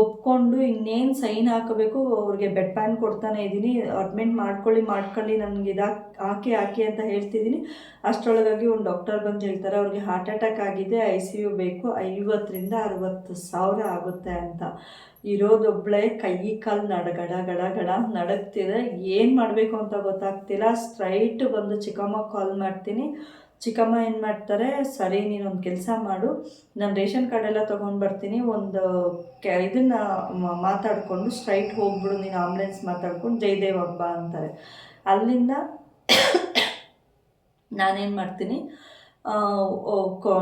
Speaker 1: ಒಪ್ಕೊಂಡು ಇನ್ನೇನು ಸೈನ್ ಹಾಕಬೇಕು? ಅವ್ರಿಗೆ ಬೆಡ್ ಪ್ಯಾನ್ ಕೊಡ್ತಾನೆ ಇದ್ದೀನಿ ಅಡ್ಮಿಟ್ ಮಾಡ್ಕೊಳ್ಳಿ ಮಾಡ್ಕೊಳ್ಳಿ. ನನಗೆ ಇದಾ ಹಾಕಿ ಹಾಕಿ ಅಂತ ಹೇಳ್ತಿದ್ದೀನಿ ಅಷ್ಟರೊಳಗಾಗಿ ಒಂದು ಡಾಕ್ಟರ್ ಬಂದು ಹೇಳ್ತಾರೆ, ಅವ್ರಿಗೆ ಹಾರ್ಟ್ ಅಟ್ಯಾಕ್ ಆಗಿದೆ ಐ ಸಿ ಯು ಬೇಕು, ಐವತ್ತರಿಂದ ಅರವತ್ತು ಸಾವಿರ ಆಗುತ್ತೆ ಅಂತ. ಇರೋದೊಬ್ಬಳೆ ಕೈ ಕಾಲು ನಡ, ಗಡ ಗಡ ನಡಗ್ತಿದೆ. ಏನು ಮಾಡಬೇಕು ಅಂತ ಗೊತ್ತಾಗ್ತಿಲ್ಲ. ಸ್ಟ್ರೈಟ್ ಬಂದು ಚಿಕ್ಕಮ್ಮ ಕಾಲ್ ಮಾಡ್ತೀನಿ. ಚಿಕ್ಕಮ್ಮ ಏನು ಮಾಡ್ತಾರೆ, ಸರಿ ನೀನೊಂದು ಕೆಲಸ ಮಾಡು. ನಾನು ರೇಷನ್ ಕಾರ್ಡ್ ಎಲ್ಲ ತೊಗೊಂಡು ಬರ್ತೀನಿ. ಒಂದು ಕೆ, ಇದನ್ನು ಮಾತಾಡಿಕೊಂಡು ಸ್ಟ್ರೈಟ್ ಹೋಗ್ಬಿಡು. ನೀನು ಆಂಬುಲೆನ್ಸ್ ಮಾತಾಡ್ಕೊಂಡು ಜಯದೇವ್ ಹಬ್ಬ ಅಂತಾರೆ. ಅಲ್ಲಿಂದ ನಾನೇನು ಮಾಡ್ತೀನಿ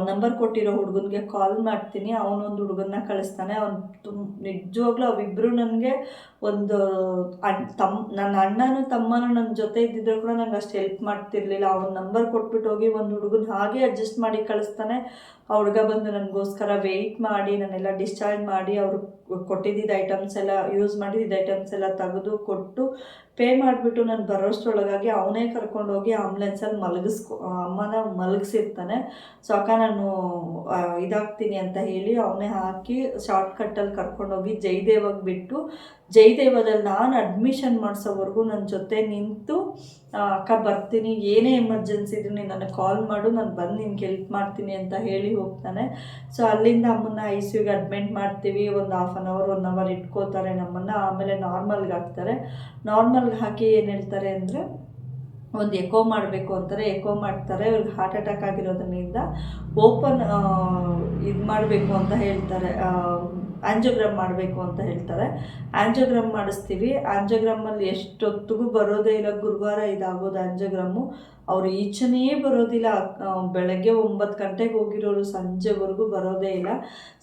Speaker 1: ನಂಬರ್ ಕೊಟ್ಟಿರೋ ಹುಡುಗನಿಗೆ ಕಾಲ್ ಮಾಡ್ತೀನಿ, ಅವನೊಂದು ಹುಡುಗನ್ನ ಕಳಿಸ್ತಾನೆ, ಅವ್ನು ತುಂಬ ನಿಜವಾಗ್ಲೂ ಅವಿಬ್ಬರು ನನಗೆ ಒಂದು ಅಣ್ ತಮ್ಮ ನನ್ನ ಅಣ್ಣನೂ ತಮ್ಮನೂ ನನ್ನ ಜೊತೆ ಇದ್ದಿದ್ರು ಕೂಡ ನಂಗೆ ಅಷ್ಟು ಹೆಲ್ಪ್ ಮಾಡ್ತಿರ್ಲಿಲ್ಲ. ಅವ್ನ ನಂಬರ್ ಕೊಟ್ಬಿಟ್ಟು ಹೋಗಿ ಒಂದು ಹುಡುಗನ ಹಾಗೆ ಅಡ್ಜಸ್ಟ್ ಮಾಡಿ ಕಳಿಸ್ತಾನೆ. ಆ ಹುಡುಗ ಬಂದು ನನಗೋಸ್ಕರ ವೆಯ್ಟ್ ಮಾಡಿ ನಾನೆಲ್ಲ ಡಿಸ್ಚಾರ್ಜ್ ಮಾಡಿ, ಅವರು ಕೊಟ್ಟಿದ್ದಿದ್ದ ಐಟಮ್ಸ್ ಎಲ್ಲ ಯೂಸ್ ಮಾಡಿದ್ದಿದ್ದ ಐಟಮ್ಸ್ ಎಲ್ಲ ತೆಗೆದು ಕೊಟ್ಟು ಪೇ ಮಾಡಿಬಿಟ್ಟು ನಾನು ಬರೋಷ್ಟರೊಳಗಾಗಿ ಅವನೇ ಕರ್ಕೊಂಡೋಗಿ ಆಂಬುಲೆನ್ಸಲ್ಲಿ ಮಲಗಿಸ್ಕೊ ಅಮ್ಮನ ಮಲಗಿಸಿರ್ತಾನೆ. ಸೊ ಅಕ್ಕ ನಾನು ಇದಾಗ್ತೀನಿ ಅಂತ ಹೇಳಿ ಅವನೇ ಹಾಕಿ ಶಾರ್ಟ್ ಕಟ್ಟಲ್ಲಿ ಕರ್ಕೊಂಡೋಗಿ ಜಯದೇವಾಗ ಬಿಟ್ಟು ಜಯದೇವದಲ್ಲಿ ನಾನು ಅಡ್ಮಿಷನ್ ಮಾಡಿಸೋವರೆಗೂ ನನ್ನ ಜೊತೆ ನಿಂತು ಅಕ್ಕ ಬರ್ತೀನಿ, ಏನೇ ಎಮರ್ಜೆನ್ಸಿ ಇದ್ರೆ ನೀನು ನನಗೆ ಕಾಲ್ ಮಾಡು, ನಾನು ಬಂದು ನಿನ್ಗೆ ಹೆಲ್ಪ್ ಮಾಡ್ತೀನಿ ಅಂತ ಹೇಳಿ ಹೋಗ್ತಾನೆ. ಸೊ ಅಲ್ಲಿಂದ ಅಮ್ಮನ್ನ ಐ ಸಿ ಯುಗೆ ಅಡ್ಮಿಟ್ ಮಾಡ್ತೀವಿ, ಒಂದು half an hour one hour ಇಟ್ಕೋತಾರೆ ನಮ್ಮನ್ನು, ಆಮೇಲೆ ನಾರ್ಮಲ್ಗೆ ಹಾಕ್ತಾರೆ. ನಾರ್ಮಲ್ಗೆ ಹಾಕಿ ಏನು ಹೇಳ್ತಾರೆ ಅಂದರೆ ಒಂದು ಎಕೋ ಮಾಡಬೇಕು ಅಂತಾರೆ, ಎಕೋ ಮಾಡ್ತಾರೆ ಇವ್ರಿಗೆ ಹಾರ್ಟ್ ಅಟ್ಯಾಕ್ ಆಗಿರೋದ್ರಿಂದ ಓಪನ್ ಇದು ಮಾಡಬೇಕು ಅಂತ ಹೇಳ್ತಾರೆ. ಆಂಜೋಗ್ರಾಮ್ ಮಾಡಬೇಕು ಅಂತ ಹೇಳ್ತಾರೆ. ಆಂಜೋಗ್ರಾಮ್ ಮಾಡಿಸ್ತೀವಿ. ಆಂಜೋಗ್ರಾಮಲ್ಲಿ ಎಷ್ಟೊತ್ತಿಗೂ ಬರೋದೇ ಇಲ್ಲ. ಗುರುವಾರ ಇದಾಗೋದು ಆಂಜೋಗ್ರಾಮು ಅವರು ಈಚೆನೇ ಬರೋದಿಲ್ಲ. ಬೆಳಗ್ಗೆ ಒಂಬತ್ತು ಗಂಟೆಗೆ ಹೋಗಿರೋರು ಸಂಜೆವರೆಗೂ ಬರೋದೇ ಇಲ್ಲ.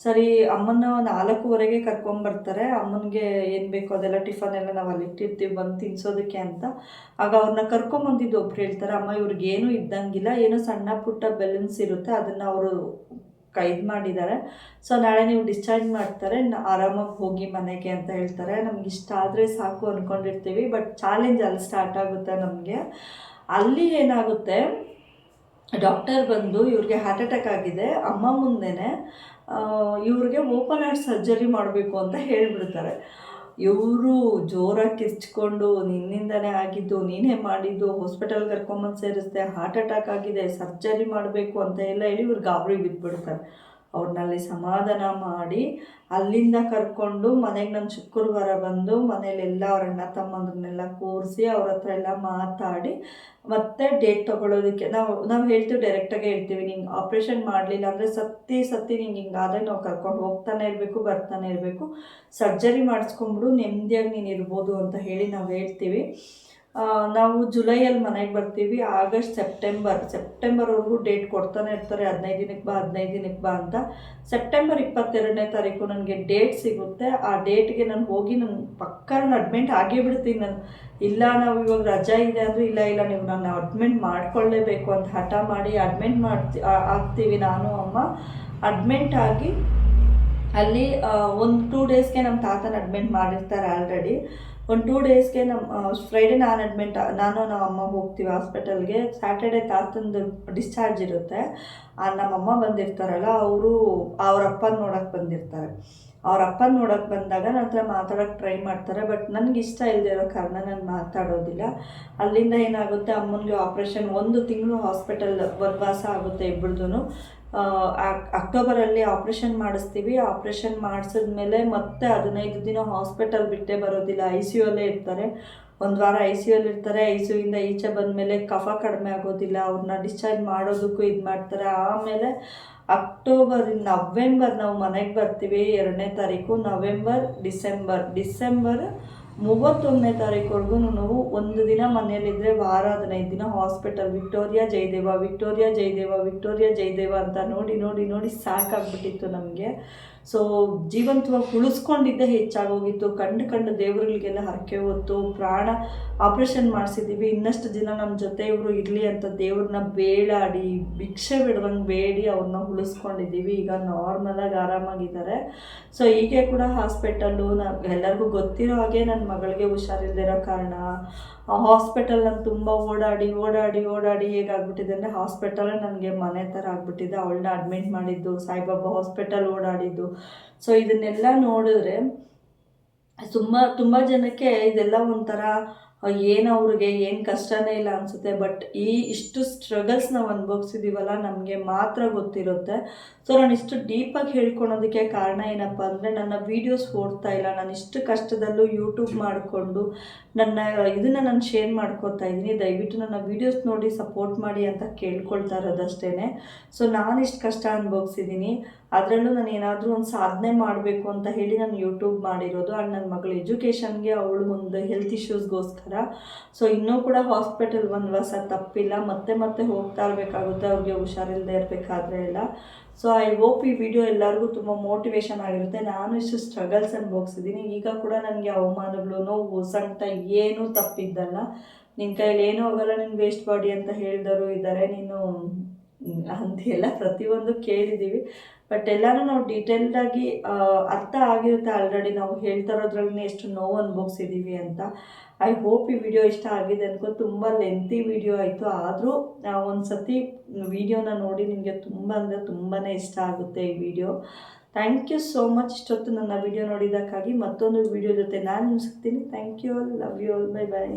Speaker 1: ಸರಿ ಅಮ್ಮನ ನಾಲ್ಕೂವರೆಗೆ ಕರ್ಕೊಂಬರ್ತಾರೆ. ಅಮ್ಮನಿಗೆ ಏನು ಬೇಕೋ ಅದೆಲ್ಲ ಟಿಫನ್ ಎಲ್ಲ ನಾವು ಅಲ್ಲಿ ಇಟ್ಟಿರ್ತೀವಿ. ಬಂದು ತಿನ್ಸೋದಕ್ಕೆ ಅಂತ. ಆಗ ಅವ್ರನ್ನ ಕರ್ಕೊಂಬಂದಿದ್ದು ಒಬ್ರು ಹೇಳ್ತಾರೆ, ಅಮ್ಮ ಇವ್ರಿಗೇನು ಇದ್ದಂಗಿಲ್ಲ. ಏನೋ ಸಣ್ಣ ಪುಟ್ಟ ಬೆಲೂನ್ಸ್ ಇರುತ್ತೆ. ಅದನ್ನು ಅವರು ಕೈದು ಮಾಡಿದ್ದಾರೆ. ಸೊ ನಾಳೆ ನೀವು ಡಿಸ್ಚಾರ್ಜ್ ಮಾಡ್ತಾರೆ. ಆರಾಮಾಗಿ ಹೋಗಿ ಮನೆಗೆ ಅಂತ ಹೇಳ್ತಾರೆ. ನಮ್ಗೆ ಇಷ್ಟ ಆದರೆ ಸಾಕು ಅಂದ್ಕೊಂಡಿರ್ತೀವಿ ಬಟ್ ಚಾಲೆಂಜ್ ಅಲ್ಲಿ ಸ್ಟಾರ್ಟ್ ಆಗುತ್ತೆ ನಮಗೆ. ಅಲ್ಲಿ ಏನಾಗುತ್ತೆ? ಡಾಕ್ಟರ್ ಬಂದು ಇವ್ರಿಗೆ ಹಾರ್ಟ್ ಅಟ್ಯಾಕ್ ಆಗಿದೆ. ಅಮ್ಮ ಮುಂದೆನೆ ಇವ್ರಿಗೆ ಓಪನ್ ಹಾರ್ಟ್ ಸರ್ಜರಿ ಮಾಡಬೇಕು ಅಂತ ಹೇಳಿಬಿಡ್ತಾರೆ. ಇವರು ಜೋರಾಗಿ ಕಿರ್ಚ್ಕೊಂಡು ನಿನ್ನಿಂದನೇ ಆಗಿದ್ದು, ನೀನೇ ಮಾಡಿದ್ದು ಹಾಸ್ಪಿಟಲ್ಗೆ ಕರ್ಕೊಂಬಂದು ಸೇರಿಸ್ದೆ ಹಾರ್ಟ್ ಅಟ್ಯಾಕ್ ಆಗಿದೆ ಸರ್ಜರಿ ಮಾಡಬೇಕು ಅಂತ ಎಲ್ಲ ಹೇಳಿ ಇವ್ರು ಗಾಬರಿ ಬಿದ್ದುಬಿಡ್ತಾರೆ ಅವ್ರನ್ನಲ್ಲಿ ಸಮಾಧಾನ ಮಾಡಿ ಅಲ್ಲಿಂದ ಕರ್ಕೊಂಡು ಮನೆಗೆ ನಮ್ಮ ಶುಕ್ರವಾರ ಬಂದು ಮನೇಲೆಲ್ಲ ಅವ್ರ ಅಣ್ಣ ತಮ್ಮಂದ್ರನ್ನೆಲ್ಲ ಕೂರಿಸಿ ಅವ್ರ ಹತ್ರ ಎಲ್ಲ ಮಾತಾಡಿ ಮತ್ತೆ ಡೇಟ್ ತೊಗೊಳೋದಕ್ಕೆ ನಾವು ನಾವು ಹೇಳ್ತೀವಿ ಡೈರೆಕ್ಟಾಗಿ ಹೇಳ್ತೀವಿ, ನಿಂಗೆ ಆಪ್ರೇಷನ್ ಮಾಡಲಿಲ್ಲ ಅಂದರೆ ಸತ್ತಿ ಸತ್ತಿ ನಿಂಗೆ ಹಿಂಗಾದರೆ ನಾವು ಕರ್ಕೊಂಡು ಹೋಗ್ತಾನೆ ಇರಬೇಕು, ಬರ್ತಾನೆ ಇರಬೇಕು. ಸರ್ಜರಿ ಮಾಡಿಸ್ಕೊಂಬಿಡು ನೆಮ್ಮದಿಯಾಗಿ ನೀನು ಇರ್ಬೋದು ಅಂತ ಹೇಳಿ ನಾವು ಹೇಳ್ತೀವಿ. ನಾವು ಜುಲೈಯಲ್ಲಿ ಮನೆಗೆ ಬರ್ತೀವಿ, ಆಗಸ್ಟ್ ಸೆಪ್ಟೆಂಬರ್. ಸೆಪ್ಟೆಂಬರ್ವರೆಗೂ ಡೇಟ್ ಕೊಡ್ತಾನೆ ಇರ್ತಾರೆ, ಹದಿನೈದು ದಿನಕ್ಕೆ ಬಾ, ಹದಿನೈದು ದಿನಕ್ಕೆ ಬಾ ಅಂತ. ಸೆಪ್ಟೆಂಬರ್ ಇಪ್ಪತ್ತೆರಡನೇ ತಾರೀಕು ನನಗೆ ಡೇಟ್ ಸಿಗುತ್ತೆ. ಆ ಡೇಟ್ಗೆ ನಾನು ಹೋಗಿ ನನ್ನ ಪಕ್ಕ ನಾನು ಅಡ್ಮಿಂಟ್ ಆಗೇ ಬಿಡ್ತೀನಿ ನಾನು. ಇಲ್ಲ, ನಾವು ಇವಾಗ ರಜಾ ಇದೆ ಅಂದರೆ ಇಲ್ಲ ಇಲ್ಲ, ನೀವು ನಾನು ಅಡ್ಮಿಂಟ್ ಮಾಡ್ಕೊಳ್ಳೇಬೇಕು ಅಂತ ಹಠ ಮಾಡಿ ಅಡ್ಮಿಂಟ್ ಮಾಡ್ತಿ ಆಗ್ತೀವಿ ನಾನು, ಅಮ್ಮ. ಅಡ್ಮಿಂಟ್ ಆಗಿ ಅಲ್ಲಿ ಒಂದು ಟೂ ಡೇಸ್ಗೆ ನಮ್ಮ ತಾತನ ಅಡ್ಮಿಂಟ್ ಮಾಡಿರ್ತಾರೆ ಆಲ್ರೆಡಿ ಒಂದು ಟೂ ಡೇಸ್ಗೆ ನಮ್ಮ ಫ್ರೈಡೇ ನಾನು ಅಡ್ಮಿಂಟ್ ನಾನು ನಮ್ಮ ಅಮ್ಮ ಹೋಗ್ತೀವಿ ಹಾಸ್ಪಿಟಲ್ಗೆ ಸ್ಯಾಟರ್ಡೆ ತಾತಂದು ಡಿಸ್ಚಾರ್ಜ್ ಇರುತ್ತೆ. ಆ ನಮ್ಮಮ್ಮ ಬಂದಿರ್ತಾರಲ್ಲ, ಅವರು ಅವ್ರ ಅಪ್ಪನ ನೋಡೋಕೆ ಬಂದಿರ್ತಾರೆ. ಅವ್ರ ಅಪ್ಪನ ನೋಡೋಕೆ ಬಂದಾಗ ನನ್ನ ಹತ್ರ ಮಾತಾಡೋಕ್ಕೆ ಟ್ರೈ ಮಾಡ್ತಾರೆ ಬಟ್ ನನಗೆ ಇಷ್ಟ ಇಲ್ಲದೆ ಇರೋ ಕಾರಣ ನಾನು ಮಾತಾಡೋದಿಲ್ಲ. ಅಲ್ಲಿಂದ ಏನಾಗುತ್ತೆ, ಅಮ್ಮನಿಗೆ ಆಪ್ರೇಷನ್ ಒಂದು ತಿಂಗಳು ಹಾಸ್ಪಿಟಲ್ ವನವಾಸ ಆಗುತ್ತೆ ಇಬ್ಬರದು ಅಕ್ಟೋಬರಲ್ಲಿ ಆಪ್ರೇಷನ್ ಮಾಡಿಸ್ತೀವಿ. ಆಪ್ರೇಷನ್ ಮಾಡಿಸಿದ್ಮೇಲೆ ಮತ್ತೆ ಹದಿನೈದು ದಿನ ಹಾಸ್ಪಿಟಲ್ ಬಿಟ್ಟೇ ಬರೋದಿಲ್ಲ. ಐ ಸಿ ಯು ಅಲ್ಲೇ ಇರ್ತಾರೆ. ಒಂದು ವಾರ ಐ ಸಿ ಯುಲ್ಲಿ ಇರ್ತಾರೆ. ಐ ಸಿ ಯುಯಿಂದ ಈಚೆ ಬಂದಮೇಲೆ ಕಫ ಕಡಿಮೆ ಆಗೋದಿಲ್ಲ. ಅವ್ರನ್ನ ಡಿಸ್ಚಾರ್ಜ್ ಮಾಡೋದಕ್ಕೂ ಇದು ಮಾಡ್ತಾರೆ. ಆಮೇಲೆ ಅಕ್ಟೋಬರ್ ನವೆಂಬರ್ ನಾವು ಮನೆಗೆ ಬರ್ತೀವಿ. ಎರಡನೇ ತಾರೀಕು ನವೆಂಬರ್, ಡಿಸೆಂಬರ್. ಡಿಸೆಂಬರ್ ಮೂವತ್ತೊಂದನೇ ತಾರೀಕುವರೆಗೂ ನಾವು ಒಂದು ದಿನ ಮನೆಯಲ್ಲಿದ್ದರೆ ವಾರ ಹದಿನೈದು ದಿನ hospital Victoria Jayadeva Victoria Jayadeva Victoria Jayadeva ಅಂತ ನೋಡಿ ನೋಡಿ ನೋಡಿ ಸಾಕಾಗ್ಬಿಟ್ಟಿತ್ತು ನಮಗೆ. ಸೊ ಜೀವಂತವಾಗಿ ಉಳಿಸ್ಕೊಂಡಿದ್ದೇ ಹೆಚ್ಚಾಗೋಗಿತ್ತು. ಕಂಡು ಕಂಡು ದೇವರುಗಳಿಗೆಲ್ಲ ಹರಕೆ ಹೊತ್ತು, ಪ್ರಾಣ ಆಪ್ರೇಷನ್ ಮಾಡಿಸಿದ್ದೀವಿ. ಇನ್ನಷ್ಟು ದಿನ ನಮ್ಮ ಜೊತೆ ಇವರು ಇರಲಿ ಅಂತ ದೇವ್ರನ್ನ ಬೇಡಾಡಿ, ಭಿಕ್ಷೆ ಬಿಡುವಂಗೆ ಬೇಡಿ ಅವ್ರನ್ನ ಉಳಿಸ್ಕೊಂಡಿದ್ದೀವಿ. ಈಗ ನಾರ್ಮಲಾಗಿ ಆರಾಮಾಗಿದ್ದಾರೆ. ಸೊ ಹೀಗೆ ಕೂಡ ಹಾಸ್ಪಿಟಲ್ಲು ನಾವು ಎಲ್ಲರಿಗೂ ಗೊತ್ತಿರೋ ಹಾಗೆ ನನ್ನ ಮಗಳಿಗೆ ಹುಷಾರಿಲ್ದಿರೋ ಕಾರಣ ಹಾಸ್ಪಿಟಲ್ ನಾನು ತುಂಬ ಓಡಾಡಿ ಓಡಾಡಿ ಓಡಾಡಿ ಹೇಗಾಗ್ಬಿಟ್ಟಿದೆ ಅಂದರೆ ಹಾಸ್ಪಿಟಲ್ ನನಗೆ ಮನೆ ಥರ ಆಗಿಬಿಟ್ಟಿದೆ. ಅವಳನ್ನ ಅಡ್ಮಿಟ್ ಮಾಡಿದ್ದು, ಸಾಯಿಬಾಬಾ ಹಾಸ್ಪಿಟಲ್ ಓಡಾಡಿದ್ದು. ಸೊ ಇದನ್ನೆಲ್ಲ ನೋಡಿದ್ರೆ ತುಂಬ ತುಂಬ ಜನಕ್ಕೆ ಇದೆಲ್ಲ ಒಂಥರ ಏನು ಅವ್ರಿಗೆ, ಏನು ಕಷ್ಟನೇ ಇಲ್ಲ ಅನಿಸುತ್ತೆ ಬಟ್ ಈ ಇಷ್ಟು ಸ್ಟ್ರಗಲ್ಸ್ ನಾವು ಅನುಭವಿಸಿದ್ದೀವಲ್ಲ ನಮಗೆ ಮಾತ್ರ ಗೊತ್ತಿರುತ್ತೆ. ಸೊ ನಾನು ಇಷ್ಟು ಡೀಪಾಗಿ ಹೇಳ್ಕೊಳೋದಕ್ಕೆ ಕಾರಣ ಏನಪ್ಪ ಅಂದರೆ, ನನ್ನ ವೀಡಿಯೋಸ್ ಓಡ್ತಾ ಇಲ್ಲ. ನಾನು ಇಷ್ಟು ಕಷ್ಟದಲ್ಲೂ ಯೂಟ್ಯೂಬ್ ಮಾಡಿಕೊಂಡು ನನ್ನ, ಇದನ್ನು ನಾನು ಶೇರ್ ಮಾಡ್ಕೊತಾ ಇದ್ದೀನಿ ದಯವಿಟ್ಟು ನನ್ನ ವೀಡಿಯೋಸ್ ನೋಡಿ ಸಪೋರ್ಟ್ ಮಾಡಿ ಅಂತ ಕೇಳ್ಕೊಳ್ತಾ ಇರೋದಷ್ಟೇ ಸೊ ನಾನು ಇಷ್ಟು ಕಷ್ಟ ಅನುಭವಿಸಿದ್ದೀನಿ ಅದರಲ್ಲೂ ನಾನು ಏನಾದರೂ ಒಂದು ಸಾಧನೆ ಮಾಡಬೇಕು ಅಂತ ಹೇಳಿ ನಾನು ಯೂಟ್ಯೂಬ್ ಮಾಡಿರೋದು ಆ್ಯಂಡ್ ನನ್ನ ಮಗಳ ಎಜುಕೇಷನ್ಗೆ ಅವಳು ಒಂದು ಹೆಲ್ತ್ ಇಶ್ಯೂಸ್ಗೋಸ್ಕರ ಸೊ ಇನ್ನೂ ಕೂಡ ಹಾಸ್ಪಿಟಲ್ ಒಂದು ಸರ್ ತಪ್ಪಿಲ್ಲ, ಮತ್ತೆ ಮತ್ತೆ ಹೋಗ್ತಾ ಇರಬೇಕಾಗುತ್ತೆ, ಅವ್ರಿಗೆ ಹುಷಾರಿಲ್ಲದೆ ಇರಬೇಕಾದ್ರೆ ಎಲ್ಲ. ಸೊ ಐ ಹೋಪ್ ಈ ವಿಡಿಯೋ ಎಲ್ಲರಿಗೂ ತುಂಬ ಮೋಟಿವೇಶನ್ ಆಗಿರುತ್ತೆ. ನಾನು ಇಷ್ಟು ಸ್ಟ್ರಗಲ್ಸ್ ಅನುಭವಿಸಿದ್ದೀನಿ ಈಗ ಕೂಡ ನನಗೆ ಅವಮಾನಗಳು, ನೋವು, ಸಂಕಟ ಏನೂ ತಪ್ಪಿದ್ದಲ್ಲ. ನಿನ್ನ ಕೈಯಲ್ಲಿ ಏನೂ ಹೋಗಲ್ಲ ನಿನ್ನ ವೇಸ್ಟ್ ಬಾಡಿ ಅಂತ ಹೇಳಿದವರು ಇದ್ದಾರೆ ನೀನು ಅಂತೆಲ್ಲ ಪ್ರತಿಯೊಂದು ಕೇಳಿದ್ದೀವಿ. ಬಟ್ ಎಲ್ಲನೂ ನಾವು ಡೀಟೇಲ್ಡಾಗಿ ಅರ್ಥ ಆಗಿರುತ್ತೆ ಆಲ್ರೆಡಿ ನಾವು ಹೇಳ್ತಾ ಇರೋದ್ರಲ್ಲಿ ಎಷ್ಟು ನೋವು ಅನುಭವಿಸಿದ್ದೀವಿ ಅಂತ. ಐ ಹೋಪ್ ಈ ವಿಡಿಯೋ ಇಷ್ಟ ಆಗಿದೆ ಅನ್ಕೋ. ತುಂಬ ಲೆಂತಿ ವಿಡಿಯೋ ಆಯಿತು. ಆದರೂ ಒಂದು ಸತಿ ವಿಡಿಯೋನ ನೋಡಿ ನಿಮಗೆ ತುಂಬ ಅಂದರೆ ತುಂಬಾ ಇಷ್ಟ ಆಗುತ್ತೆ ಈ video thank you so much ಇಷ್ಟೊತ್ತು ನನ್ನ ವಿಡಿಯೋ ನೋಡಿದ್ದಕ್ಕಾಗಿ ಮತ್ತೊಂದು ವಿಡಿಯೋ ಜೊತೆ ನಾನು ಸಿಗ್ತೀನಿ. Thank you love you all bye bye